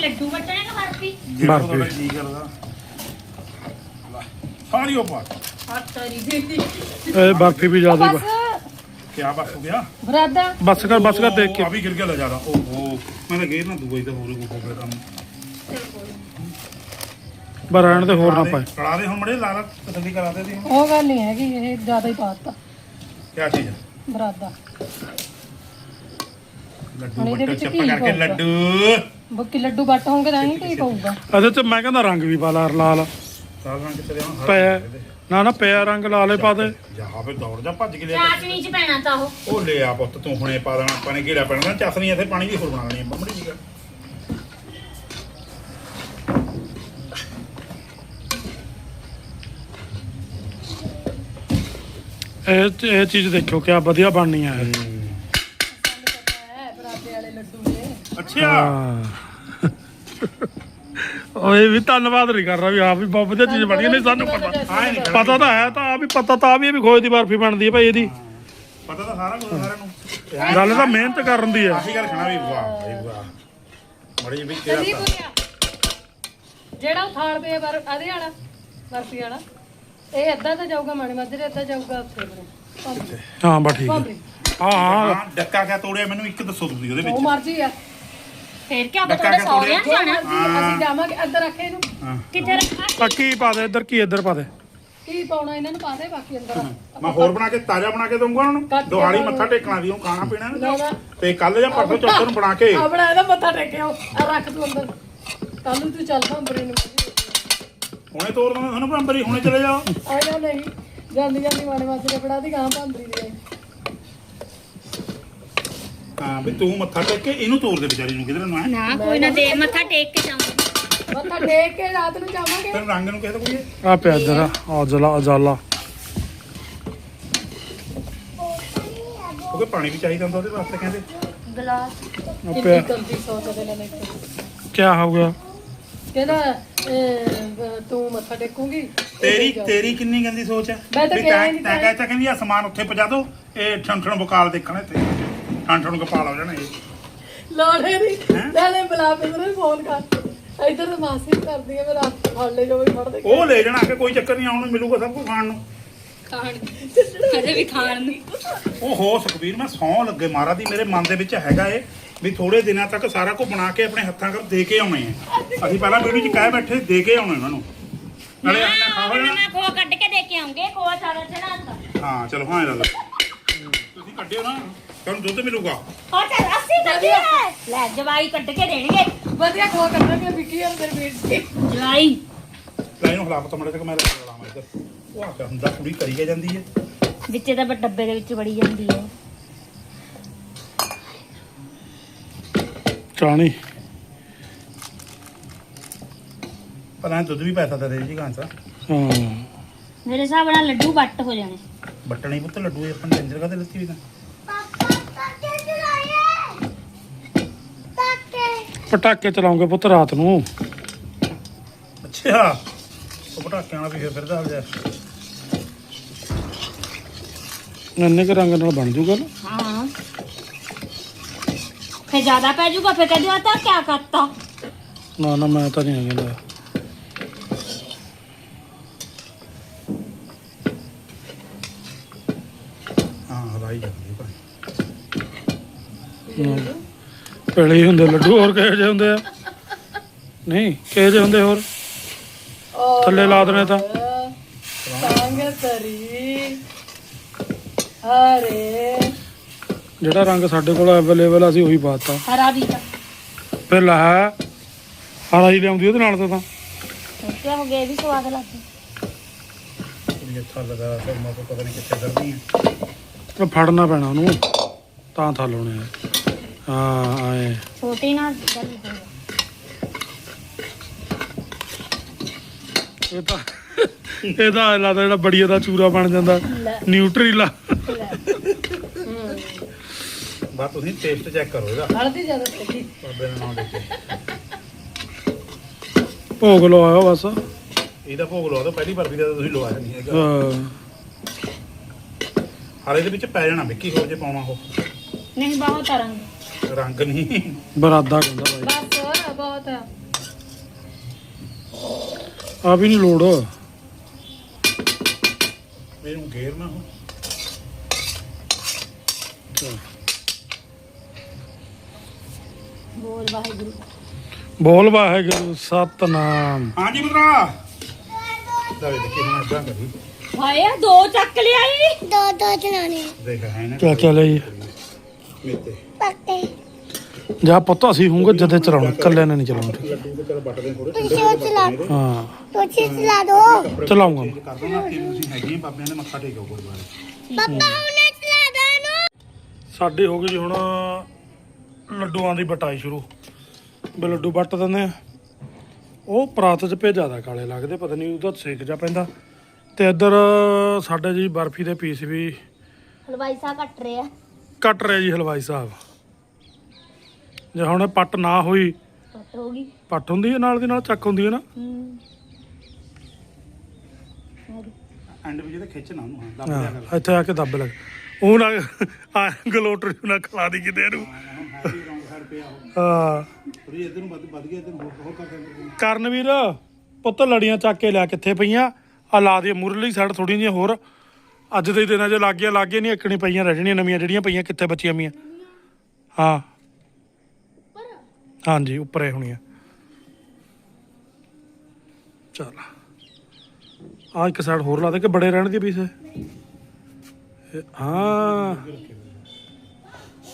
Speaker 3: ਲੱਡੂ ਵੱਟਣੇ ਕਿ ਬਰਫੀ
Speaker 1: ਜਿਹੜਾ
Speaker 2: ਬਰਫੀ।
Speaker 1: ਤੁਹਾਡਾ ਜੀ ਕਰਦਾ। ਲੈ, ਸਾਰੀ ਉਹ ਪਾ।
Speaker 3: ਹੱਥ ਤਰੀ ਦੀ।
Speaker 2: ਇਹ ਬਰਫੀ ਵੀ ਜ਼ਿਆਦਾ
Speaker 4: ਬਸ।
Speaker 1: ਕਿਆ ਬਸ ਹੋ ਗਿਆ?
Speaker 4: ਬਰਾਦਾ।
Speaker 2: ਬਸ ਕਰ ਬਸ ਕਰ ਦੇਖ
Speaker 1: ਆ
Speaker 2: ਕੇ
Speaker 1: ਵੀ ਗਿਰ ਗਿਆ ਲੈ ਜ਼ਿਆਦਾ। ਓਹੋ ਮੈਂ ਤਾਂ ਗੇਰ ਨਾ ਹੀ ਤਾਂ ਹੋਰ ਕੋਈ ਹੋ ਗਿਆ ਕੰਮ
Speaker 2: ਪਰ ਰਹਿਣ ਤੇ ਹੋਰ ਨਾ ਪਾਏ।
Speaker 1: ਕੜਾ ਦੇ ਹੁਣ ਮੜੇ ਲਾ ਲਾ ਤਸੱਲੀ ਕਰਾ ਦੇ ਦੀ
Speaker 4: ਉਹ ਗੱਲ ਨਹੀਂ ਹੈਗੀ ਇਹ ਜ਼ਿਆਦਾ ਹੀ ਪਾਤਾ।
Speaker 1: ਕਿਆ ਚੀਜ਼ ਆ?
Speaker 4: ਬਰਾਦਾ।
Speaker 1: ਲੱਡੂ
Speaker 4: ਹੁਣ ਇਹਦੇ
Speaker 1: ਬੱਟਾ
Speaker 4: ਵਿੱਚ
Speaker 1: ਚੱਪ
Speaker 4: ਕੀ
Speaker 1: ਕਰਕੇ
Speaker 4: ਪਾਊਗਾ?
Speaker 1: ਲੱਡੂ।
Speaker 4: ਬੱਕੀ ਲੱਡੂ ਬੱਟ ਹੋਣਗੇ ਤਾਂ ਹੀ ਕੀ ਪਊਗਾ
Speaker 2: ਇਹਦੇ ਚ ਮੈਂ ਕਹਿੰਦਾ ਰੰਗ ਵੀ ਪਾ ਲਾ ਲਾਲ।
Speaker 1: ਸਾਲ ਰੰਗ ਕਿਤੇ ਰਿਹਾ
Speaker 2: ਪਿਆ। ਨਾ ਨਾ ਪਿਆ ਰੰਗ ਲਾਲੇ ਪਾ ਦੇ।
Speaker 1: ਜਾ ਫੇ ਦੌੜ ਜਾ ਭੱਜ ਕੇ ਲਿਆ
Speaker 3: ਚਾਸ਼ਨੀ ਚ ਪੈਣਾ ਤਾਂ ਉਹ।
Speaker 1: ਉਹ ਲੈ ਆ ਪੁੱਤ ਤੂੰ ਹੁਣੇ ਪਾ ਦੇਣਾ ਆਪਾਂ ਨੇ ਘੇਰਾ ਪੈਣਾ। ਚਸਨੀ ਇੱਥੇ ਪਾਣੀ ਦੀ ਹੋਰ ਬਣਾ ਲੈਣੀ ਬੰਮੜੀ ਜੀ
Speaker 2: ਇਹ ਇਹ ਚੀਜ਼ ਦੇਖਿਓ ਕਿਆ ਵਧੀਆ ਬਣਨੀ ਇਹ।
Speaker 4: ਹੈ ਬਰਾਦੇ ਵਾਲੇ ਲੱਡੂ ਨੇ
Speaker 1: ਅੱਛਾ
Speaker 2: ਓਏ ਵੀ ਧੰਨਵਾਦ ਨਹੀਂ ਕਰ ਰਿਹਾ ਵੀ ਆਪ ਵੀ ਬਹੁਤ ਵਧੀਆ ਚੀਜ਼ ਬਣੀ। ਨਹੀਂ ਸਾਨੂੰ ਪਤਾ। ਪਤਾ ਤਾਂ ਹੈ ਤਾਂ ਆ ਵੀ ਪਤਾ ਤਾਂ ਆ ਵੀ ਇਹ ਵੀ ਖੋਏ ਦੀ ਬਰਫੀ ਬਣਦੀ ਹੈ ਭਾਈ ਇਹਦੀ।
Speaker 1: ਪਤਾ ਤਾਂ ਸਾਰਾ ਕੁਝ ਸਾਰਿਆਂ ਨੂੰ।
Speaker 2: ਗੱਲ ਤਾਂ ਮਿਹਨਤ ਕਰਨ ਦੀ ਹੈ।
Speaker 1: ਆਹੀ ਗੱਲ ਖਣਾ ਵੀ ਵਾਹ ਭਾਈ ਵਾਹ। ਮੜੀ ਵੀ ਕਿਹੜਾ
Speaker 4: ਕਦੀ ਪੁਰਿਆ। ਜਿਹੜਾ ਉਹ ਥਾਲ ਪਿਆ ਬਰ ਆਦੇ ਵਾਲਾ ਬਰਫੀ ਵਾਲਾ ਇਹ ਅੱਧਾ ਤਾਂ ਜਾਊਗਾ ਮਾਣੇ ਮਾਜਰੇ ਅੱਧਾ ਜਾਊਗਾ ਉੱਥੇ ਬਰੇ
Speaker 2: ਹਾਂ ਬਸ ਠੀਕ ਹੈ।
Speaker 4: ਭਾਂਬਰੀ
Speaker 2: ਹਾਂ ਹਾਂ।
Speaker 1: ਡੱਕਾ ਕਿਆ ਤੋੜਿਆ ਮੈਨੂੰ ਇੱਕ ਦੱਸੋ ਤੁਸੀਂ ਉਹਦੇ
Speaker 4: ਉਹ
Speaker 1: ਵਿੱਚ।
Speaker 4: ਮਰਜ਼ੀ ਆ।
Speaker 3: ਫੇਰ ਕੀ ਆਪਾਂ ਤੁਹਾਡੇ ਸੌਰਿਆਂ
Speaker 4: ਜੋ
Speaker 3: ਜਾਣਾ?
Speaker 4: ਅਸੀਂ ਜਾਵਾਂਗੇ ਅੰਦਰ ਰੱਖੇ ਇਹਨੂੰ।
Speaker 3: ਕਿੱਥੇ ਰੱਖਾ?
Speaker 2: ਤਾਂ ਕੀ ਪਾ ਦੇ ਇੱਧਰ ਕੀ ਇੱਧਰ ਪਾ ਦੇ?
Speaker 4: ਕੀ ਪਾਉਣਾ ਇਹਨਾਂ ਨੂੰ ਪਾ ਦੇ ਬਾਕੀ ਅੰਦਰ।
Speaker 1: ਮੈਂ ਹੋਰ ਬਣਾ ਕੇ ਤਾਜ਼ਾ ਬਣਾ ਕੇ ਦਊਂਗਾ ਉਹਨਾਂ। ਨੂੰ
Speaker 4: ਬਣਾ
Speaker 1: ਮੱਥਾ ਟੇਕਣਾ ਵੀ ਉਹ ਖਾਣਾ ਪੀਣਾ
Speaker 4: ਨਾ,
Speaker 1: ਨਾ
Speaker 4: ਨਾ।
Speaker 1: ਤੇ ਕੱਲ ਜਾਂ ਪਰਸੋਂ ਚੌਥੇ ਨੂੰ ਬਣਾ ਕੇ।
Speaker 4: ਆਪਣਾ ਇਹਦਾ ਮੱਥਾ ਟੇਕਿਓ। ਆ ਰੱਖ ਤੂੰ ਅੰਦਰ। ਕੱਲ ਨੂੰ ਤੂੰ ਚੱਲ ਭਾਂਬਰੀ ਨੂੰ।
Speaker 1: ਹੁਣੇ ਤੋੜ ਦਵਾਂ ਤੁਹਾਨੂੰ ਭੰਬਰੀ ਹੁਣੇ ਚਲੇ ਜਾਓ।
Speaker 4: ਆ ਜਾ ਨਹੀਂ। ਜਾਂਦੀ ਜਾਂਦੀ ਮਾਣੇ ਮਾਜਰੇ ਫੜਾ ਦੀ ਗਾਂ ਭਾਂਬਰੀ ਦੀ।
Speaker 1: ਹਾਂ ਵੀ ਤੂੰ ਮੱਥਾ ਟੇਕ ਕੇ ਇਹਨੂੰ ਤੋੜ ਦੇ ਵਿਚਾਰੀ ਨੂੰ ਕਿਧਰ ਨੂੰ ਹੈ?
Speaker 3: ਨਾ ਕੋਈ ਨਾ ਦੇ ਮੱਥਾ ਟੇਕ ਕੇ ਜਾਵਾਂਗੇ
Speaker 4: ਮੱਥਾ ਟੇਕ ਕੇ ਰਾਤ ਨੂੰ ਜਾਵਾਂਗੇ।
Speaker 1: ਫਿਰ ਰੰਗ ਨੂੰ ਕਹਿ ਕੋਈ
Speaker 2: ਆ ਪਿਆ ਇੱਧਰ ਆ ਆਹ ਜਲਾ ਅਜਾਲਾ
Speaker 1: ਉਹਦੇ ਪਾਣੀ ਵੀ ਚਾਹੀਦਾ ਹੁੰਦਾ ਉਹਦੇ ਵਾਸਤੇ ਕਹਿੰਦੇ।
Speaker 3: ਗਲਾਸ।
Speaker 2: ਆ
Speaker 4: ਕਿੰਨੀ
Speaker 2: ਪਿਆ।
Speaker 4: ਗੰਦੀ ਸੋਚ ਦੇ ਲੈਣੇ
Speaker 2: ਕਿਆ ਹੋ ਗਿਆ
Speaker 4: ਕਹਿੰਦਾ ਇਹ, ਤੂੰ ਮੱਥਾ ਟੇਕੂਗੀ
Speaker 1: ਤੇਰੀ ਤੇਰੀ ਕਿੰਨੀ ਗੰਦੀ ਸੋਚ ਹੈ?
Speaker 4: ਮੈਂ ਤਾਂ
Speaker 1: ਵੀ
Speaker 4: ਕਿਹਾ ਹੀ
Speaker 1: ਤੈਂ
Speaker 4: ਨਹੀਂ
Speaker 1: ਤੈਂ ਕਹਿ ਤਾ ਕਹਿੰਦੀ ਆ ਸਮਾਨ ਉੱਥੇ ਪਜਾ ਦੋ ਇਹ ਠੰਠਣ ਬਕਾਲ ਦੇਖਣਾ ਇੱਥੇ ਠੰਠਣ ਗਪਾਲ ਹੋ ਜਾਣਾ। ਇਹ
Speaker 4: ਲੋੜੇ ਨਹੀਂ।
Speaker 1: ਹੈਂ?
Speaker 4: ਨਾਲੇ ਬੁਲਾ ਕੇ ਮੈਨੂੰ ਫੋਨ ਕਰ। ਇੱਧਰ ਤਾਂ ਮਾਸੀ ਕਰਦੀ ਆ ਮੇਰਾ ਹੱਥ ਫੜ ਲੈ ਜੋ ਵੀ ਫੜਦੇ
Speaker 1: ਉਹ ਲੈ ਜਾਣਾ ਕਿ ਕੋਈ ਚੱਕਰ ਨਹੀਂ ਆਉਣ ਨੂੰ ਮਿਲੂਗਾ ਸਭ ਕੁਝ ਖਾਣ ਨੂੰ।
Speaker 3: ਖਾਣ। ਅਜੇ ਵੀ ਖਾਣ ਨੂੰ
Speaker 1: ਉਹ ਹੋ ਸੁਖਬੀਰ ਮੈਂ ਸੌ ਲੱਗੇ ਮਹਾਰਾਜ ਦੀ ਮੇਰੇ ਮਨ ਦੇ ਵਿੱਚ ਹੈਗਾ ਏ ਵੀ ਥੋੜੇ ਦਿਨਾਂ ਤੱਕ ਸਾਰਾ ਕੁਝ ਬਣਾ ਕੇ ਆਪਣੇ ਹੱਥਾਂ ਕਰ ਦੇ ਕੇ ਆਉਣੇ ਆ। ਅਸੀਂ ਪਹਿਲਾਂ ਵੀਡੀਓ 'ਚ ਕਹਿ ਬੈਠੇ ਦੇ ਕੇ ਆਉਣੇ ਉਹਨਾਂ ਨੂੰ। ਨਾਲੇ ਇਹਨਾਂ ਖਾ ਹੋ
Speaker 3: ਨਾ।
Speaker 1: ਜਾਣਾ
Speaker 3: ਮੈਂ ਖੋਆ ਕੱਢ ਕੇ ਦੇ ਕੇ ਆਉਂਗੇ ਖੋਆ ਸਾਰਾ ਚੜਾਤਾ
Speaker 1: ਹਾਂ ਚਲੋ ਹਾਂ। ਤੁਸੀਂ ਕੱਢਿਓ ਨਾ। ਤੁਹਾਨੂੰ ਦੁੱਧ ਮਿਲੂਗਾ।
Speaker 3: ਹੋਰ ਚੱਲ ਅਸੀਂ ਕੱਢੀ ਹੈ। ਲੈ ਜਵਾਈ ਕੱਢ ਕੇ ਦੇਣਗੇ।
Speaker 4: ਵਧੀਆ ਖੋ ਕੱਢਣਗੇ ਵਿੱਕੀ ਅੰਦਰ ਵੀਰ ਜੀ
Speaker 3: ਜਵਾਈ।
Speaker 1: ਲੈ ਇਹਨੂੰ ਹਲਾਪ ਤਮੜੇ ਤੱਕ ਮੈਂ ਲੈ ਲਾਵਾਂ ਇੱਧਰ ਉਹ ਆ ਹੁੰਦਾ ਕੁੜੀ ਕਰੀ ਕੇ ਜਾਂਦੀ ਹੈ?
Speaker 3: ਵਿੱਚੇ ਤਾਂ ਡੱਬੇ ਦੇ ਵਿੱਚ ਵੜੀ ਜਾਂਦੀ ਹੈ।
Speaker 2: ਚਾਣੀ।
Speaker 1: ਪਰ ਐਂ ਦੁੱਧ ਵੀ ਪੈਸਾ ਦੇ ਦੇ ਜੀ ਕਾਂਸਾ
Speaker 2: ਹਾਂ
Speaker 3: ਮੇਰੇ ਹਿਸਾਬ ਨਾਲ ਲੱਡੂ ਵੱਟ ਹੋ ਜਾਣੇ।
Speaker 1: ਬੱਟਣੀ ਪੁੱਤ ਲੱਡੂ ਇਹ ਆਪਾਂ ਡੰਜਰ ਕਾਦੇ ਲੱਤੀ ਵੀ ਤਾਂ।
Speaker 2: ਪਟਾਕੇ ਚਲਾਉਂਗੇ ਪੁੱਤ ਰਾਤ ਨੂੰ।
Speaker 1: ਅੱਛਾ। ਉਹ ਪਟਾਕਿਆਂ ਵਾਲਾ ਵੀ ਫਿਰ ਫਿਰਦਾ ਹਲ ਜਾ
Speaker 2: ਇੰਨੇ ਕੁ ਰੰਗ ਨਾਲ ਬਣ ਜੂਗਾ ਨਾ।
Speaker 3: ਹਾਂ। ਫੇ ਜ਼ਿਆਦਾ ਪੈ ਜਾਊਗਾ ਫੇ ਕਹਦੇ ਤਾਂ ਕੀ ਕਰਤਾ?
Speaker 2: ਨਾ ਨਾ ਮੈਂ ਤਾਂ ਨਹੀਂ ਹੈਗਾ
Speaker 1: ਹਾਂ ਹਲਾਈ ਜਾਂਦੀ ਭਾਈ।
Speaker 2: ਪੇਲੇ ਹੁੰਦੇ ਲੱਡੂ ਹੋਰ ਕਿਹੋ ਜਿਹੇ ਹੁੰਦੇ ਆ? ਨਹੀਂ ਕਿਹੋ ਜਿਹੇ ਹੁੰਦੇ ਹੋਰ? ਥੱਲੇ ਲਾ ਦੇਣੇ ਤਾਂ।
Speaker 4: ਸੰਗ ਤਰੀ ਹਰੇ।
Speaker 2: ਜਿਹੜਾ ਰੰਗ ਸਾਡੇ ਕੋਲ ਅਵੇਲੇਬਲ ਅਸੀਂ ਉਹੀ ਪਾਤਾ
Speaker 3: ਹਰਾ ਵੀ ਤਾਂ।
Speaker 2: ਫਿਰ ਲਾ ਹਰਾ ਹੀ ਲਿਆਉਂਦੀ ਉਹਦੇ ਨਾਲ ਤਾਂ ਤਾਂ।
Speaker 3: ਕੀ ਹੋ ਗਿਆ ਇਹ ਵੀ ਸਵਾਦ ਲੱਗਦਾ।
Speaker 1: ਕੁੜੀ ਅੱਛਾ ਲਗਾ ਫਿਰ ਮੈਂ ਤਾਂ ਪਤਾ ਨਹੀਂ ਕਿੱਥੇ ਕਰਦੀ ਹੈ
Speaker 2: ਉਹ ਫੜਨਾ ਪੈਣਾ ਉਹਨੂੰ ਤਾਂ ਥਾ ਲਾਉਣੇ ਆ। ਹਾਂ ਆਏ।
Speaker 3: ਛੋਟੀ ਨਾਲ ਗੱਲ ਹੋ
Speaker 2: ਇਹ ਤਾਂ ਇਹ ਤਾਂ ਐਂ ਲੱਗਦਾ ਜਿਹੜਾ ਬੜੀਆ ਦਾ ਚੂਰਾ ਬਣ ਜਾਂਦਾ।
Speaker 3: ਲੈ।
Speaker 2: ਨਿਊਟਰੀਲਾ
Speaker 1: ਬਸ ਤੁਸੀਂ ਟੇਸਟ ਚੈੱਕ ਕਰੋ ਇਹਦਾ।
Speaker 4: ਹਲਦੀ ਜ਼ਿਆਦਾ ਤੇਰੀ
Speaker 1: ਬਾਬੇ ਦਾ ਨਾਮ ਲੈ ਕੇ।
Speaker 2: ਭੋਗ ਲਵਾਇਆ ਬਸ।
Speaker 1: ਇਹਦਾ ਭੋਗ ਲਵਾ ਦੋ ਪਹਿਲੀ ਬਰਫੀ ਦਾ ਤਾਂ ਤੁਸੀਂ ਲਵਾਇਆ ਨਹੀਂ ਹੈਗਾ।
Speaker 2: ਹਾਂ।
Speaker 1: ਹਾਲੇ ਇਹਦੇ ਵਿੱਚ ਪੈ ਜਾਣਾ ਵਿੱਕੀ ਹੋਰ ਜੇ ਪਾਉਣਾ ਉਹ।
Speaker 3: ਨਹੀਂ ਬਹੁਤ ਰੰਗ
Speaker 1: ਰੰਗ ਨਹੀਂ।
Speaker 2: ਬਰਾਦਾ ਕਹਿੰਦਾ ਬਾਈ।
Speaker 4: ਬਸ ਬਹੁਤ। ਆ
Speaker 2: ਆ ਵੀ ਨਹੀਂ ਲੋੜ।
Speaker 1: ਇਹਨੂੰ ਗੇਰ ਨਾ ਹੋ
Speaker 3: ਬੋਲ ਵਾਹਿਗੁਰੂ।
Speaker 2: ਬੋਲ ਵਾਹਿਗੁਰੂ ਸਤਨਾਮ।
Speaker 1: ਹਾਂਜੀ ਮਿੱਤਰਾ। ਲੈ ਦੇਖੀ ਹੁਣ ਇਦਾਂ ਕਰੀ।
Speaker 3: ਹਾਏ ਦੋ ਚੱਕ ਲਿਆਈ।
Speaker 5: ਦੋ ਦੋ ਚਲਾਣੇ
Speaker 1: ਦੇਖ ਹੈ ਨਾ।
Speaker 2: ਕਿਆ ਕਿਆ ਲਈ
Speaker 1: ਮੇਤੇ।
Speaker 5: ਪੱਕੇ।
Speaker 2: ਜਾ ਪੁੱਤ ਅਸੀਂ ਹੂੰਗੇ ਜਦੇ ਚਲਾਉਣਾ ਕੱਲੇ ਨੇ ਨਹੀਂ ਚਲਾਉਣਾ।
Speaker 1: ਬੱਟਦੇ ਥੋੜੇ
Speaker 5: ਤੁਸੀਂ ਉਹ ਚਲਾ
Speaker 2: ਹਾਂ।
Speaker 5: ਤੁਸੀਂ ਚਲਾ ਦੋ।
Speaker 2: ਚਲਾਉਂਗਾ ਮੈਂ।
Speaker 1: ਕਰ ਦੋ ਨਾ ਕਿ ਤੁਸੀਂ ਹੈਗੇ ਬਾਬਿਆਂ ਦੇ ਮੱਥਾ ਟੇਕੋ ਗੁਰਦੁਆਰੇ
Speaker 5: ਪਾਪਾ ਉਹਨੇ ਚਲਾ ਦਾ ਨੂੰ
Speaker 2: ਸਾਡੀ ਹੋ ਗਈ ਜੀ ਹੁਣ ਲੱਡੂਆਂ ਦੀ ਬਟਾਈ ਸ਼ੁਰੂ। ਵੀ ਲੱਡੂ ਵੱਟ ਦਿੰਦੇ ਆ। ਉਹ ਪਰਾਤ 'ਚ ਭੇ ਜ਼ਿਆਦਾ ਕਾਲੇ ਲੱਗਦੇ ਪਤਾ ਨਹੀਂ ਉਹਦਾ ਸੇਕ ਜਾ ਪੈਂਦਾ। ਤੇ ਇੱਧਰ ਸਾਡੇ ਜੀ ਬਰਫੀ ਦੇ ਪੀਸ ਵੀ
Speaker 3: ਹਲਵਾਈ ਸਾਹਿਬ ਕੱਟ ਰਹੇ
Speaker 2: ਕੱਟ ਰਿਹਾ ਜੀ ਹਲਵਾਈ ਸਾਹਿਬ। ਜੇ ਹੁਣ ਇਹ ਪੱਟ ਨਾ ਹੋਈ
Speaker 3: ਕੱਟ ਹੋ ਗਈ।
Speaker 2: ਪੱਟ ਹੁੰਦੀ ਹੈ ਨਾਲ ਦੀ ਨਾਲ ਚੱਕ ਹੁੰਦੀ ਹੈ ਨਾ।
Speaker 3: ਹੂੰ।
Speaker 1: ਐਂਡ ਵਿੱਚ ਇਹਦੇ ਖਿੱਚ ਨਾ ਉਹਨੂੰ ਹਾਂ ਦੱਬ ਦਿਆ ਕਰ।
Speaker 2: ਹਾਂ ਇੱਥੇ ਆ ਕੇ ਦੱਬ ਲੱਗ ਉਹ ਨਾ ਆ ਗਲੋਟਰ ਨਾ ਖਲਾ ਦੀ ਕਿਤੇ ਇਹਨੂੰ।
Speaker 1: ਹੈਵੀ ਰੌਂਗ ਸਾਈਡ ਪਿਆ ਉਹ।
Speaker 2: ਹਾਂ।
Speaker 1: ਥੋੜੀ ਇੱਧਰ ਨੂੰ ਵੱਧ ਵੱਧ ਗਿਆ ਇੱਧਰ ਨੂੰ ਹੋਰ ਹੋਰ ਕਰਕੇ
Speaker 2: ਕਰਨਵੀਰ ਪੁੱਤ ਲੜੀਆਂ ਚੱਕ ਕੇ ਲਿਆ ਕਿੱਥੇ ਪਈਆਂ? ਆ ਲਾ ਦੇ ਮੁਰਲੀ ਸਾਈਡ ਥੋੜੀਆਂ ਜਿਹੀਆਂ ਹੋਰ। ਅੱਜ ਦੇ ਦਿਨਾਂ 'ਚ ਲੱਗ ਗਿਆ ਲੱਗ ਗਿਆ ਨਹੀਂ ਇੱਕਣੀ ਪਈਆਂ ਰਹਿ ਜਾਣੀਆਂ ਨਵੀਆਂ ਜਿਹੜੀਆਂ ਪਈਆਂ ਕਿੱਥੇ ਬੱਚੀਆਂ ਮੀਆਂ? ਹਾਂ। ਹਾਂਜੀ ਉੱਪਰੇ ਹੋਣੀਆਂ ਚਲ। ਆ ਇੱਕ ਸਾਈਡ ਹੋਰ ਲਾ ਦੇ ਕਿ ਬੜੇ ਰਹਿਣ ਦੀ ਪੀਸ ਇਹ- ਹਾਂ।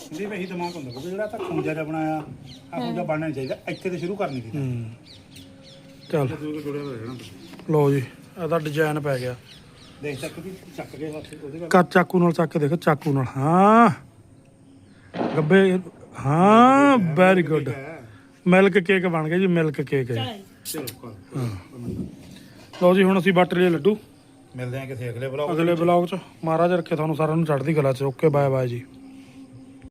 Speaker 1: ਇਹਦੇ ਵਿੱਚ ਹੀ ਦਿਮਾਗ ਹੁੰਦਾ ਕਿਉਂਕਿ ਜਿਹੜਾ ਤਾਂ ਖੁੰਜਾ ਜਿਹਾ ਬਣਾਇਆ ਆ ਖੁੰਜਾ ਬਣਨਾ ਚਾਹੀਦਾ ਇੱਥੇ ਤੇ ਸ਼ੁਰੂ ਕਰਨੀ
Speaker 2: ਹੂੰ। ਚਲ। ਲਓ ਜੀ ਇਹਦਾ ਡਿਜ਼ਾਈਨ ਪੈ ਗਿਆ।
Speaker 1: ਦੇਖ ਚੱਕ ਵੀ ਚੱਕ ਕੇ ਹੱਥ ਉਹਦੇ ਨਾਲ
Speaker 2: ਕਾ ਚਾਕੂ ਨਾਲ ਚੱਕ ਕੇ ਦੇਖ ਚਾਕੂ ਨਾਲ। ਹਾਂ। ਗੱਬੇ ਹਾਂ ਵੈਰੀ ਗੁੱਡ ਮਿਲਕ ਕੇਕ ਬਣ ਗਿਆ ਜੀ ਮਿਲਕ ਕੇਕ ਹੈ।
Speaker 1: ਚਲੋ
Speaker 2: ਲਓ ਜੀ ਹੁਣ ਅਸੀਂ ਵੱਟ ਲਏ ਲੱਡੂ।
Speaker 1: ਮਿਲਦੇ ਆ ਕਿਸੇ ਅਗਲੇ ਬਲੌਗ
Speaker 2: ਅਗਲੇ ਬਲੌਗ 'ਚ। ਮਹਾਰਾਜ ਰੱਖੇ ਤੁਹਾਨੂੰ ਸਾਰਿਆਂ ਨੂੰ ਚੜ੍ਹਦੀ ਕਲਾ 'ਚ। ਓਕੇ ਬਾਏ ਬਾਏ ਜੀ।